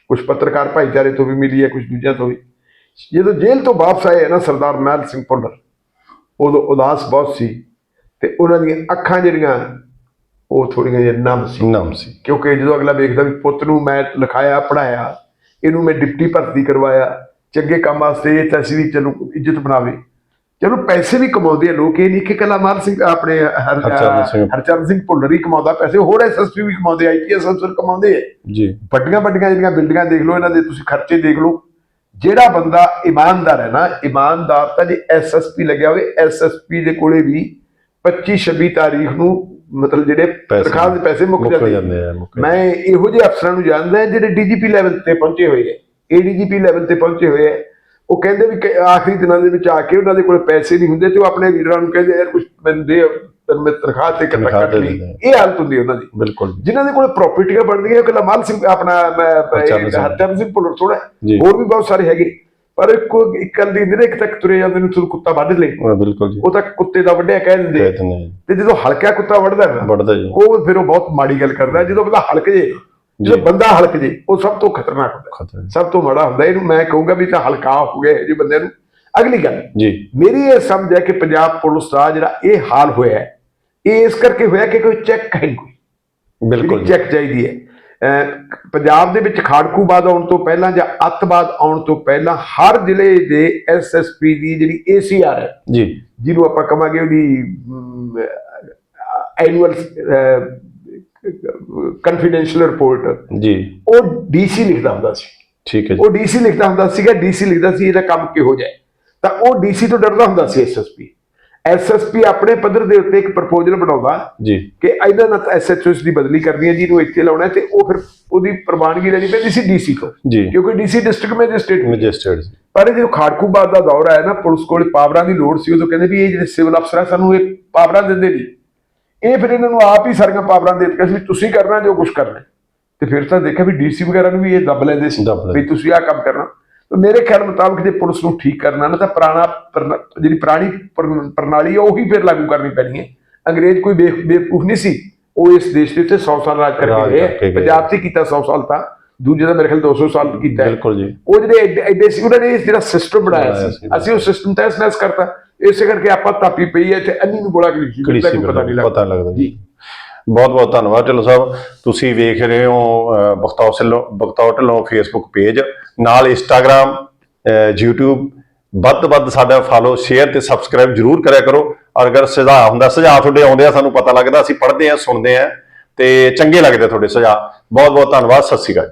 ਕੁਝ ਪੱਤਰਕਾਰ ਭਾਈਚਾਰੇ ਤੋਂ ਵੀ ਮਿਲੀ ਹੈ ਕੁਝ ਦੂਜਿਆਂ ਤੋਂ ਵੀ। ਜਦੋਂ ਜੇਲ੍ਹ ਤੋਂ ਵਾਪਸ ਆਏ ਨਾ ਸਰਦਾਰ ਮਹਿਲ ਸਿੰਘ ਭੁੱਲਰ। ਉਦੋਂ ਉਦਾਸ ਬਹੁਤ ਸੀ ਤੇ ਉਹਨਾਂ ਦੀਆਂ ਅੱਖਾਂ ਜਿਹੜੀਆਂ ਉਹ ਥੋੜੀਆਂ ਜਿਹੀਆਂ ਨਮ ਸੀ। ਨਾਮ ਸੀ। ਕਿਉਂਕਿ ਜਦੋਂ ਅਗਲਾ ਵੇਖਦਾ ਵੀ ਪੁੱਤ ਨੂੰ ਮੈਂ ਲਿਖਾਇਆ ਪੜਾਇਆ ਇਹਨੂੰ ਮੈਂ ਡਿਪਟੀ ਭਰਤੀ ਕਰਵਾਇਆ ਚੰਗੇ ਕੰਮ ਵਾਸਤੇ ਇਹ ਤਾਂ ਅਸੀਂ ਵੀ ਚਲੋ ਇੱਜ਼ਤ ਬਣਾਵੇ ਚਲੋ ਪੈਸੇ ਵੀ ਕਮਾਉਂਦੇ ਆ ਲੋਕ ਇਹ ਨਹੀਂ ਕਿ ਕੱਲਾ ਮਾਨ ਸਿੰਘ ਆਪਣੇ ਹਰ- ਹਰਚਰਨ ਸਿੰਘ। ਭੁੱਲਰ ਹੀ ਕਮਾਉਂਦਾ ਪੈਸੇ ਹੋਰ ਐਸਐਸਪੀ ਵੀ ਕਮਾਉਂਦੇ ਆਈਪੀਐਸ ਅਫਸਰ ਕਮਾਉਂਦੇ ਆ। ਜੀ। ਵੱਡੀਆਂ ਵੱਡੀਆਂ ਜਿਹੜੀਆਂ ਬਿਲਡਿੰਗਾਂ ਦੇਖ ਲਓ ਇਹਨਾਂ ਦੇ ਤੁਸੀਂ ਖਰਚੇ ਦੇਖ ਲਓ। ਜਿਹੜਾ ਬੰਦਾ ਇਮਾਨਦਾਰ ਹੈ ਨਾ ਇਮਾਨਦਾਰ ਤਾਂ ਜੇ ਐਸਐਸਪੀ ਲੱਗਿਆ ਹੋਵੇ ਐਸਐਸਪੀ ਦੇ ਕੋਲੇ ਵੀ 25 26 ਤਾਰੀਖ ਨੂੰ ਮਤਲਬ ਜਿਹੜੇ ਤਨਖਾਹ ਦੇ ਪੈਸੇ ਮੁੱਕ ਜਾਂਦੇ ਆ, ਮੈਂ ਇਹੋ ਜਿਹੇ ਅਫਸਰਾਂ ਨੂੰ ਜਾਣਦਾ ਜਿਹੜੇ ਡੀਜੀਪੀ ਲੈਵਲ ਤੇ ਪਹੁੰਚੇ ਹੋਏ ਹੈ ਏਡੀਜੀਪੀ ਲੈਵਲ ਤੇ ਪਹੁੰਚੇ ਹੋਏ ਹੈ ਉਹ ਕਹਿੰਦੇ ਵੀ ਆਖਰੀ ਦਿਨਾਂ ਦੇ ਵਿੱਚ ਆ ਕੇ ਉਹਨਾਂ ਦੇ ਕੋਲ ਪੈਸੇ ਨਹੀਂ ਹੁੰਦੇ ਤੇ ਉਹ ਆਪਣੇ ਲੀਡਰਾਂ ਨੂੰ ਕਹਿੰਦੇ ਯਾਰ ਕੁਝ ਮੈਨੂੰ ਦੇ ਤੈਨੂੰ ਮੈਂ ਤਨਖਾਹ ਤੇ ਕੱਟਾ ਲਈ ਇਹ ਹਾਲਤ ਹੁੰਦੀ ਉਹਨਾਂ ਦੀ। ਬਿਲਕੁਲ ਜਿਨ੍ਹਾਂ ਦੇ ਕੋਲ ਪ੍ਰਾਪਰਟੀਆਂ ਬਣਦੀਆਂ ਉਹ ਮਾਲ ਸਿੰਘ ਆਪਣਾ ਮੈਂ- ਹਰਚਰਨ ਸਿੰਘ। ਭੁੱਲਰ ਥੋੜਾ। ਹੋਰ ਵੀ ਬਹੁਤ ਸਾਰੇ ਹੈਗੇ। ਪਰ ਇੱਕੋ ਇੱਕ ਦੀ ਨਿਰੇਖ ਤੱਕ ਤੁਰੇ ਜਾਂਦੇ ਨੂੰ ਤੁਹਾਨੂੰ ਕੁੱਤਾ ਵੱਢ ਲੇ। ਬਿਲਕੁਲ ਜੀ। ਉਹ ਤਾਂ ਕੁੱਤੇ ਦਾ ਵੱਢਿਆ ਕਹਿ ਦਿੰਦੇ। ਤੇ ਜਦੋਂ ਹਲਕਾ ਕੁੱਤਾ ਵੱਢਦਾ ਵੱਢਦਾ ਜੀ। ਉਹ ਫਿਰ ਉਹ ਬਹੁਤ ਮਾੜੀ ਗੱਲ ਕਰਦਾ। ਜਦੋਂ ਬੰਦਾ ਹਲਕ ਜੇ ਜਦੋਂ ਬੰਦਾ ਹਲਕ ਜੇ ਉਹ ਸਭ ਤੋਂ ਖਤਰਨਾਕ ਹੁੰਦਾ। ਜੀ। ਸਭ ਤੋਂ ਮਾੜਾ ਹੁੰਦਾ ਇਹਨੂੰ ਮੈਂ ਕਹੂੰਗਾ ਵੀ ਤਾਂ ਹਲਕਾ ਹੋ ਗਏ ਜੇ ਬੰਦੇ ਨੂੰ। ਅਗਲੀ ਗੱਲ ਜੀ। ਮੇਰੀ ਇਹ ਸਮਝ ਹੈ ਕਿ ਪੰਜਾਬ ਪੁਲਿਸ ਦਾ ਜਿਹੜਾ ਇਹ ਹਾਲ ਹੋਇਆ ਹੈ ਇਹ ਇਸ ਕਰਕੇ ਹੋਇਆ ਕਿ ਕੋਈ ਚੈੱਕ ਹੈ ਕੋਈ। ਬਿਲਕੁਲ ਜੀ। ਚੈੱਕ ਚਾਹੀਦੀ ਹੈ। ਪੰਜਾਬ ਦੇ ਵਿੱਚ ਖਾੜਕੂਬਾਦ ਆਉਣ ਤੋਂ ਪਹਿਲਾਂ ਜਾਂ ਅੱਤਵਾਦ ਆਉਣ ਤੋਂ ਪਹਿਲਾਂ ਹਰ ਜ਼ਿਲ੍ਹੇ ਦੇ ਐਸਐਸਪੀ ਦੀ ਜਿਹੜੀ ਏਸੀਆਰ ਹੈ ਜੀ। ਜਿਹਨੂੰ ਆਪਾਂ ਕਹਾਂਗੇ ਉਹਦੀ ਐਨੂਅਲ ਕਨਫੀਡੈਂਸ਼ੀਅਲ ਰਿਪੋਰਟ ਜੀ। ਉਹ ਡੀਸੀ ਲਿਖਦਾ ਹੁੰਦਾ ਸੀ। ਠੀਕ ਹੈ ਜੀ। ਉਹ ਡੀਸੀ ਲਿਖਦਾ ਹੁੰਦਾ ਸੀਗਾ ਡੀਸੀ ਲਿਖਦਾ ਸੀ ਇਹਦਾ ਕੰਮ ਕਿਹੋ ਹੈ। ਤਾਂ ਉਹ ਡੀਸੀ ਤੋਂ ਡਰਦਾ ਹੁੰਦਾ ਸੀ ਐਸਐਸਪੀ ਐਸਐਸਪੀ ਆਪਣੇ ਪੱਧਰ ਦੇ ਉੱਤੇ ਇੱਕ ਪ੍ਰਪੋਜ਼ਲ ਬਣਾਉਂਦਾ ਜੀ। ਕਿ ਇਹਨਾਂ ਨਾਲ ਐਸਐਚਓਸ ਦੀ ਬਦਲੀ ਕਰਨੀ ਹੈ ਜਿਹਨੂੰ ਇੱਥੇ ਲਾਉਣਾ ਹੈ ਤੇ ਉਹ ਫਿਰ ਉਹਦੀ ਪ੍ਰਵਾਨਗੀ ਲੈਣੀ ਪੈਂਦੀ ਸੀ ਡੀਸੀ ਤੋਂ। ਜੀ। ਕਿਉਂਕਿ ਡੀਸੀ ਡਿਸਟ੍ਰਿਕਟ ਮੈਜਿਸਟ੍ਰੇਟ ਮੈਜਿਸਟਰੇਟ ਪਰ ਜਦੋਂ ਖਾੜਕੂਬਾਦ ਦਾ ਦੌਰ ਆਇਆ ਨਾ ਪੁਲਿਸ ਕੋਲ ਪਾਵਰਾਂ ਦੀ ਲੋੜ ਸੀ ਉਦੋਂ ਕਹਿੰਦੇ ਵੀ ਇਹ ਜਿਹੜੇ ਸਿਵਲ ਅਫਸਰ ਆ ਸਾਨੂੰ ਇਹ ਪਾਵਰਾਂ ਦਿੰਦੇ ਨਹੀਂ। ਇਹ ਫਿਰ ਇਹਨਾਂ ਨੂੰ ਆਪ ਹੀ ਸਾਰੀਆਂ ਪਾਵਰਾਂ ਦੇ ਦਿੱਤੀਆਂ ਸੀ ਤੁਸੀਂ ਕਰਨਾ ਜੋ ਕੁਝ ਕਰਨਾ ਹੈ। ਤੇ ਫਿਰ ਤਾਂ ਦੇਖਿਆ ਵੀ ਡੀਸੀ ਵਗੈਰਾ ਨੂੰ ਵੀ ਇਹ ਦੱਬ ਲੈਂਦੇ ਸੀ। ਵੀ ਤੁਸੀਂ ਆਹ ਕੰਮ ਕਰਨਾ ਤੇ ਮੇਰੇ ਖਿਆਲ ਮੁਤਾਬਕ ਜੇ ਪੁਲਿਸ ਨੂੰ ਠੀਕ ਕਰਨਾ ਨਾ ਤਾਂ ਪੁਰਾਣਾ ਜਿਹੜੀ ਪੁਰਾਣੀ ਪ੍ਰਣ- ਪ੍ਰਣਾਲੀ ਹੈ ਉਹੀ ਫਿਰ ਲਾਗੂ ਕਰਨੀ ਪੈਣੀ ਹੈ ਅੰਗਰੇਜ਼ ਕੋਈ ਬੇਵ- ਬੇਵਕੂਫ ਨਹੀਂ ਸੀ ਉਹ ਇਸ ਦੇਸ਼ ਦੇ ਉੱਤੇ 100 ਸਾਲ ਰਾਜ ਕਰਕੇ। ਪੰਜਾਬ 'ਚ ਕੀਤਾ 100 ਸਾਲ ਤਾਂ ਦੂਜੇ ਦਾ ਮੇਰੇ ਖਿਆਲ 200 ਸਾਲ ਕੀਤਾ ਹੈ। ਬਿਲਕੁਲ ਜੀ। ਉਹ ਜਿਹੜੇ ਐਡੇ ਸੀ ਉਹਨਾਂ ਨੇ ਜਿਹੜਾ ਸਿਸਟਮ ਬਣਾਇਆ ਸੀ। ਅਸੀਂ ਉਹ ਸਿਸਟਮ ਤਹਿਸ ਨਹਿਸ ਕਰਤਾ। ਇਸੇ ਕਰਕੇ ਆਪਾਂ ਤਾਪੀ ਪਈ ਹੈ ਤੇ ਅੰਨੀ ਨੂੰ ਬੋਲਾ ਕਰੀ ਸੀ ਪਤਾ ਨਹੀਂ ਲੱਗਦਾ। ਪਤਾ ਲੱਗਦਾ ਜੀ। ਬਹੁਤ ਬਹੁਤ ਧੰਨਵਾਦ। ਢਿੱਲੋਂ ਸਾਹਿਬ ਤੁਸੀਂ ਵੇਖ ਰਹੇ ਹੋ ਅਹ, ਬਖਤੌਰ ਢਿੱਲੋਂ ਬਖਤੌਰ ਢਿੱਲੋਂ ਫੇਸਬੁੱਕ ਪੇਜ ਨਾਲ ਇੰਸਟਾਗ੍ਰam YouTube ਵੱਧ ਤੋਂ ਵੱਧ ਸਾਡਾ ਫਾਲੋ ਸ਼ੇਅਰ ਤੇ ਸਬਸਕ੍ਰਾਈਬ ਜਰੂਰ ਕਰਿਆ ਕਰੋ। ਔਰ ਅਗਰ ਸੁਝਾਅ ਹੁੰਦਾ ਸੁਝਾਅ ਤੁਹਾਡੇ ਆਉਂਦੇ ਆ ਸਾਨੂੰ ਪਤਾ ਲੱਗਦਾ ਅਸੀਂ ਪੜ੍ਹਦੇ ਆ ਸੁਣਦੇ ਆ ਤੇ ਚੰਗੇ ਲੱਗਦੇ ਤੁਹਾਡੇ ਸੁਝਾਅ। ਬਹੁਤ ਬਹੁਤ ਧੰਨਵਾਦ। ਸਤਿ ਸ਼੍ਰੀ ਅਕਾਲ